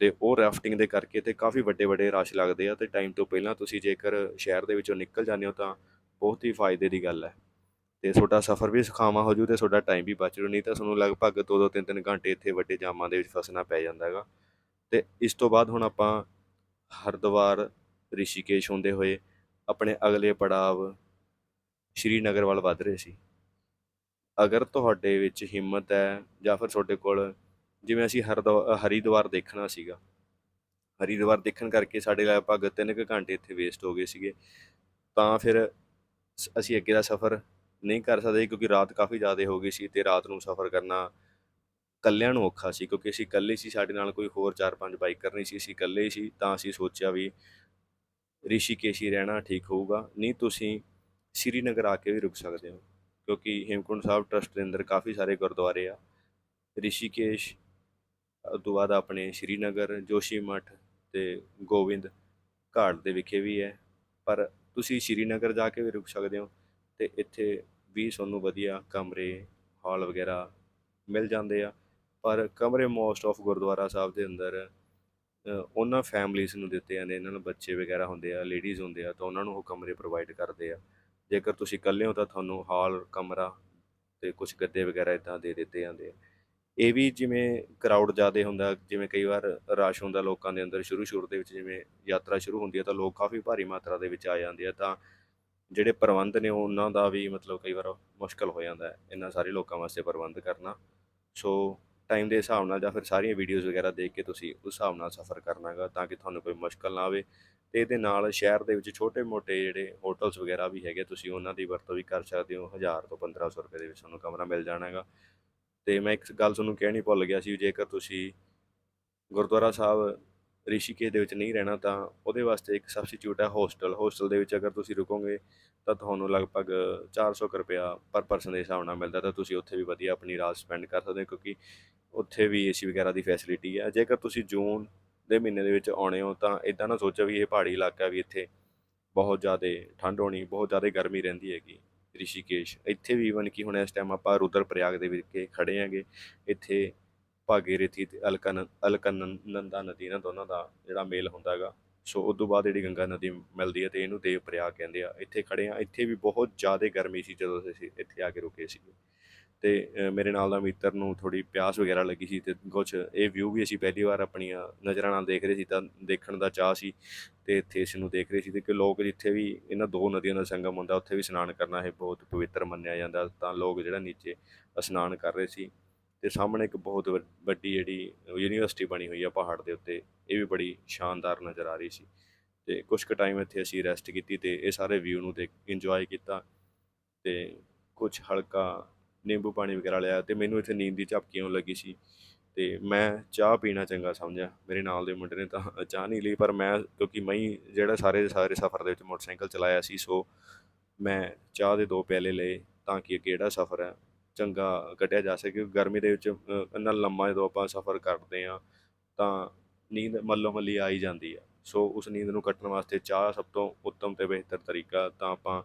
ਤੇ ਉਹ ਰਾਫਟਿੰਗ ਦੇ ਕਰਕੇ ਤੇ ਕਾਫੀ ਵੱਡੇ ਵੱਡੇ ਰਸ਼ ਲੱਗਦੇ ਆ ਤੇ ਟਾਈਮ ਤੋਂ ਪਹਿਲਾਂ ਤੁਸੀਂ ਜੇਕਰ ਸ਼ਹਿਰ ਦੇ ਵਿੱਚੋਂ ਨਿਕਲ ਜਾਂਦੇ ਹੋ ਤਾਂ ਬਹੁਤ ਹੀ ਫਾਇਦੇ ਦੀ ਗੱਲ ਹੈ। ਤੇ ਤੁਹਾਡਾ ਸਫ਼ਰ ਵੀ ਸੁਖਾਵਾਂ ਹੋ ਜੂ ਤੇ ਤੁਹਾਡਾ ਟਾਈਮ ਵੀ ਬਚ ਜੂ, ਨਹੀਂ ਤਾਂ ਤੁਹਾਨੂੰ ਲਗਭਗ 2-2 3-3 ਘੰਟੇ ਇੱਥੇ ਵੱਡੇ ਜਾਮਾਂ ਦੇ ਵਿੱਚ ਫਸਣਾ ਪੈ ਜਾਂਦਾ ਹੈਗਾ। ਤੇ ਇਸ ਤੋਂ ਬਾਅਦ ਹੁਣ ਆਪਾਂ ਹਰਿਦੁਆਰ ਰਿਸ਼ੀਕੇਸ਼ ਹੁੰਦੇ ਹੋਏ ਆਪਣੇ ਅਗਲੇ ਪੜਾਵ ਸ਼੍ਰੀਨਗਰ ਵੱਲ ਵੱਧ ਰਹੇ ਸੀ। ਅਗਰ ਤੁਹਾਡੇ ਵਿੱਚ ਹਿੰਮਤ ਹੈ ਜਾਂ ਫਿਰ ਤੁਹਾਡੇ ਕੋਲ ਜਿਵੇਂ ਅਸੀਂ ਹਰਿਦੁਆ, ਹਰਿਦੁਆਰ ਦੇਖਣਾ ਸੀਗਾ। ਹਰਿਦੁਆਰ ਦੇਖਣ ਕਰਕੇ ਸਾਡੇ ਲਗਭਗ 3 ਕੁ ਘੰਟੇ ਇੱਥੇ ਵੇਸਟ ਹੋ ਗਏ ਸੀਗੇ। ਤਾਂ ਫਿਰ ਸ- ਅਸੀਂ ਅੱਗੇ ਦਾ ਸਫ਼ਰ ਨਹੀਂ ਕਰ ਸਕਦੇ ਕਿਉਂਕਿ ਰਾਤ ਕਾਫੀ ਜ਼ਿਆਦਾ ਹੋ ਗਈ ਸੀ ਤੇ ਰਾਤ ਨੂੰ ਸਫ਼ਰ ਕਰਨਾ ਕੱਲਿਆਂ ਨੂੰ ਔਖਾ ਸੀ, ਕਿਉਂਕਿ ਅਸੀਂ ਇਕੱਲੇ ਸੀ, ਸਾਡੇ ਨਾਲ ਕੋਈ ਹੋਰ 4-5 ਬਾਈਕਰ ਨਹੀਂ ਸੀ, ਅਸੀਂ ਇਕੱਲੇ ਸੀ, ਤਾਂ ਅਸੀਂ ਸੋਚਿਆ ਵੀ ਰਿਸ਼ੀਕੇਸ਼ ਹੀ ਰਹਿਣਾ ਠੀਕ ਹੋਊਗਾ, ਨਹੀਂ ਤੁਸੀਂ ਸ਼੍ਰੀਨਗਰ ਆ ਕੇ ਵੀ ਰੁਕ ਸਕਦੇ ਹੋ, ਕਿਉਂਕਿ ਹੇਮਕੁੰਟ ਸਾਹਿਬ ਟਰਸਟ ਦੇ ਅੰਦਰ ਕਾਫੀ ਸਾਰੇ ਗੁਰਦੁਆਰੇ ਆ, ਰਿਸ਼ੀਕੇਸ਼ ਉਹ ਤੋਂ ਬਾਅਦ ਆਪਣੇ ਸ਼੍ਰੀਨਗਰ, ਜੋਸ਼ੀ ਜੋਸ਼ੀਮਠ ਤੇ ਗੋਬਿੰਦ ਘਾਟ ਦੇ ਵਿਖੇ ਵੀ ਹੈ, ਪਰ ਤੁਸੀਂ ਸ਼੍ਰੀਨਗਰ ਜਾ ਕੇ ਵੀ ਰੁਕ ਸਕਦੇ ਹੋ ਤੇ ਇੱਥੇ ਵੀ ਤੁਹਾਨੂੰ ਵਧੀਆ ਕਮਰੇ, ਹਾਲ ਵਗੈਰਾ ਮਿਲ ਜਾਂਦੇ ਆ ਪਰ ਕਮਰੇ ਮੋਸਟ ਆਫ ਗੁਰਦੁਆਰਾ ਸਾਹਿਬ ਦੇ ਅੰਦਰ ਉਹਨਾਂ ਫੈਮਲੀਜ਼ ਨੂੰ ਦਿੱਤੇ ਜਾਂਦੇ ਇਹਨਾਂ ਨੂੰ ਬੱਚੇ ਵਗੈਰਾ ਹੁੰਦੇ ਆ ਲੇਡੀਜ਼ ਹੁੰਦੇ ਆ, ਤਾਂ ਉਹਨਾਂ ਨੂੰ ਉਹ ਕਮਰੇ ਪ੍ਰੋਵਾਈਡ ਕਰਦੇ ਆ। ਜੇਕਰ ਤੁਸੀਂ ਇਕੱਲੇ ਹੋ ਤਾਂ ਤੁਹਾਨੂੰ ਹਾਲ, ਕਮਰਾ ਤੇ ਕੁਝ ਗੱਦੇ ਵਗੈਰਾ ਇਦਾਂ ਦੇ ਦਿੱਤੇ ਜਾਂਦੇ ਆ। ਇਹ ਵੀ ਜਿਵੇਂ ਕਰਾਊਡ ਜ਼ਿਆਦਾ ਹੁੰਦਾ, ਜਿਵੇਂ ਕਈ ਵਾਰ ਰਸ਼ ਹੁੰਦਾ ਲੋਕਾਂ ਦੇ ਅੰਦਰ ਸ਼ੁਰੂ ਸ਼ੁਰੂ ਦੇ ਵਿੱਚ ਜਿਵੇਂ ਯਾਤਰਾ ਸ਼ੁਰੂ ਹੁੰਦੀ ਹੈ ਤਾਂ ਲੋਕ ਕਾਫੀ ਭਾਰੀ ਮਾਤਰਾ ਦੇ ਵਿੱਚ ਆ ਜਾਂਦੇ ਆ, ਤਾਂ ਜਿਹੜੇ ਪ੍ਰਬੰਧ ਨੇ ਉਹਨਾਂ ਦਾ ਵੀ ਮਤਲਬ ਕਈ ਵਾਰ ਮੁਸ਼ਕਲ ਹੋ ਜਾਂਦਾ ਹੈ ਇੰਨਾ ਸਾਰੇ ਲੋਕਾਂ ਵਾਸਤੇ ਪ੍ਰਬੰਧ ਕਰਨਾ। ਸੋ ਟਾਈਮ ਦੇ ਹਿਸਾਬ ਨਾਲ ਜਾਂ ਫਿਰ ਸਾਰੀਆਂ ਵੀਡੀਓਜ਼ ਵਗੈਰਾ ਦੇਖ ਕੇ ਤੁਸੀਂ ਉਸ ਹਿਸਾਬ ਨਾਲ ਸਫ਼ਰ ਕਰਨਾਗਾ ਤਾਂ ਕਿ ਤੁਹਾਨੂੰ ਕੋਈ ਮੁਸ਼ਕਲ ਨਾ ਆਵੇ। ਤੇ ਇਹਦੇ ਨਾਲ ਸ਼ਹਿਰ ਦੇ ਵਿੱਚ ਛੋਟੇ-ਮੋਟੇ ਜਿਹੜੇ ਹੋਟਲਸ ਵਗੈਰਾ ਵੀ ਹੈਗੇ, ਤੁਸੀਂ ਉਹਨਾਂ ਦੀ ਵਰਤੋਂ ਵੀ ਕਰ ਸਕਦੇ ਹੋ। 1000 ਤੋਂ 1500 ਰੁਪਏ ਦੇ ਵਿੱਚ ਤੁਹਾਨੂੰ ਕਮਰਾ ਮਿਲ ਜਾਣਾ ਹੈਗਾ ਤੇ ਮੈਂ ਇੱਕ ਗੱਲ ਤੁਹਾਨੂੰ ਕਹਿਣੀ ਭੁੱਲ ਗਿਆ ਸੀ, ਜੇਕਰ ਤੁਸੀਂ ਗੁਰਦੁਆਰਾ ਸਾਹਿਬ ਰਿਸ਼ੀਕੇਸ਼ ਦੇ ਵਿੱਚ ਨਹੀਂ ਰਹਿਣਾ, ਤਾਂ ਉਹਦੇ ਵਾਸਤੇ ਇੱਕ ਸਬਸਟੀਟਿਊਟ ਹੈ ਹੋਸਟਲ ਹੋਸਟਲ ਦੇ ਵਿੱਚ ਅਗਰ ਤੁਸੀਂ ਰੁਕੋਗੇ, ਤਾਂ ਤੁਹਾਨੂੰ ਲਗਭਗ 400 ਕੁ ਰੁਪਇਆ ਪਰ ਪਰਸਨ ਦੇ ਹਿਸਾਬ ਨਾਲ ਮਿਲਦਾ, ਤਾਂ ਤੁਸੀਂ ਉੱਥੇ ਵੀ ਵਧੀਆ ਆਪਣੀ ਰਾਤ ਸਪੈਂਡ ਕਰ ਸਕਦੇ ਹੋ, ਕਿਉਂਕਿ ਉੱਥੇ ਵੀ ਏਸੀ ਵਗੈਰਾ ਦੀ ਫੈਸਿਲਿਟੀ ਹੈ ਜੇਕਰ ਤੁਸੀਂ ਜੂਨ ਦੇ ਮਹੀਨੇ ਦੇ ਵਿੱਚ ਆਉਣੇ ਹੋ, ਤਾਂ ਇਦਾਂ ਨਾ ਸੋਚੋ ਵੀ ਇਹ ਪਹਾੜੀ ਇਲਾਕਾ ਵੀ ਇੱਥੇ ਬਹੁਤ ਜ਼ਿਆਦਾ ਠੰਡ ਹੋਣੀ, ਬਹੁਤ ਜ਼ਿਆਦਾ ਗਰਮੀ ਰਹਿੰਦੀ ਹੈਗੀ ਰਿਸ਼ੀਕੇਸ਼। ਇੱਥੇ ਵੀ ਇਵਨ ਕਿ ਹੁਣ ਇਸ ਟਾਈਮ ਆਪਾਂ ਰੁਦਰ ਪ੍ਰਯਾਗ ਦੇ ਵਿੱਚ ਖੜੇ ਆਂਗੇ ਇੱਥੇ ਭਾਗੀ ਭਾਗੀਰਥੀ ਤੇ ਅਲਕਨ ਅਲਕਨੰਦਾ ਨਦੀ ਇਹਨਾਂ ਦੋਨਾਂ ਦਾ ਜਿਹੜਾ ਮੇਲ ਹੁੰਦਾ ਹੈਗਾ। ਸੋ ਉਸ ਤੋਂ ਬਾਅਦ ਜਿਹੜੀ ਗੰਗਾ ਨਦੀ ਮਿਲਦੀ ਹੈ ਤੇ ਇਹਨੂੰ ਦੇਵ ਪ੍ਰਯਾਗ ਕਹਿੰਦੇ ਆ। ਇੱਥੇ ਖੜੇ ਆ। ਇੱਥੇ ਵੀ ਬਹੁਤ ਜ਼ਿਆਦਾ ਗਰਮੀ ਸੀ ਜਦੋਂ ਅਸੀਂ ਇੱਥੇ ਆ ਕੇ ਰੁਕੇ ਸੀਗੇ। ਤੇ ਮੇਰੇ ਨਾਲ ਦਾ ਮਿੱਤਰ ਨੂੰ ਥੋੜੀ ਪਿਆਸ ਵਗੈਰਾ ਲੱਗੀ ਸੀ ਤੇ ਕੁਝ ਇਹ ਵਿਊ ਵੀ ਅਸੀਂ ਪਹਿਲੀ ਵਾਰ ਆਪਣੀਆਂ ਨਜ਼ਰਾਂ ਨਾਲ ਦੇਖ ਰਹੇ ਸੀ ਤਾਂ ਦੇਖਣ ਦਾ ਚਾਹ ਸੀ ਤੇ ਇੱਥੇ ਇਸ ਨੂੰ ਦੇਖ ਰਹੇ ਸੀ ਤੇ ਕਿ ਲੋਕ ਜਿੱਥੇ ਵੀ ਇਹਨਾਂ ਦੋ ਨਦੀਆਂ ਦਾ ਸੰਗਮ ਹੁੰਦਾ, ਉੱਥੇ ਵੀ ਇਸ਼ਨਾਨ ਕਰਨਾ ਇਹ ਬਹੁਤ ਪਵਿੱਤਰ ਮੰਨਿਆ ਜਾਂਦਾ ਤਾਂ ਲੋਕ ਜਿਹੜਾ ਨੀਚੇ ਇਸ਼ਨਾਨ ਕਰ ਰਹੇ ਸੀ। ਅਤੇ ਸਾਹਮਣੇ ਇੱਕ ਬਹੁਤ ਵ, ਵੱਡੀ ਜਿਹੜੀ ਯੂਨੀਵਰਸਿਟੀ ਬਣੀ ਹੋਈ ਆ ਪਹਾੜ ਦੇ ਉੱਤੇ, ਇਹ ਵੀ ਬੜੀ ਸ਼ਾਨਦਾਰ ਨਜ਼ਰ ਆ ਰਹੀ ਸੀ। ਤੇ ਕੁਝ ਕੁ ਟਾਈਮ ਇੱਥੇ ਅਸੀਂ ਰੈਸਟ ਕੀਤੀ ਤੇ ਇਹ ਸਾਰੇ ਵਿਊ ਨੂੰ ਦੇਖ ਇੰਜੋਏ ਕੀਤਾ ਤੇ ਕੁਝ ਹਲਕਾ ਨਿੰਬੂ ਪਾਣੀ ਵਗੈਰਾ ਲਿਆ ਤੇ ਮੈਨੂੰ ਇੱਥੇ ਨੀਂਦ ਦੀ ਝਪਕੀ ਆਉਣ ਲੱਗੀ ਸੀ। ਤੇ ਮੈਂ ਚਾਹ ਪੀਣਾ ਚੰਗਾ ਸਮਝਿਆ, ਮੇਰੇ ਨਾਲ ਦੇ ਮੁੰਡੇ ਨੇ ਤਾਂ ਚਾਹ ਨਹੀਂ ਲਈ, ਪਰ ਮੈਂ ਕਿਉਂਕਿ ਮੈਂ ਜਿਹੜਾ ਸਾਰੇ ਸਾਰੇ ਸਫ਼ਰ ਦੇ ਵਿੱਚ ਮੋਟਰਸਾਈਕਲ ਚਲਾਇਆ ਸੀ ਸੋ ਮੈਂ ਚਾਹ ਦੇ ਦੋ ਪਿਆਲੇ ਲਏ ਤਾਂ ਕਿ ਜਿਹੜਾ ਸਫ਼ਰ ਹੈ ਚੰਗਾ ਕੱਢਿਆ ਜਾ ਸਕੇ ਗਰਮੀ ਦੇ ਵਿੱਚ ਅ, ਇੰਨਾ ਲੰਮਾ ਜਦੋਂ ਆਪਾਂ ਸਫ਼ਰ ਕਰਦੇ ਹਾਂ ਤਾਂ ਨੀਂਦ ਮੱਲੋ ਮੱਲੀ ਆ ਹੀ ਜਾਂਦੀ ਆ। ਸੋ ਉਸ ਨੀਂਦ ਨੂੰ ਕੱਟਣ ਵਾਸਤੇ ਚਾਹ ਸਭ ਤੋਂ ਉੱਤਮ ਤੇ ਬਿਹਤਰ ਤਰੀਕਾ ਤਾਂ ਆਪਾਂ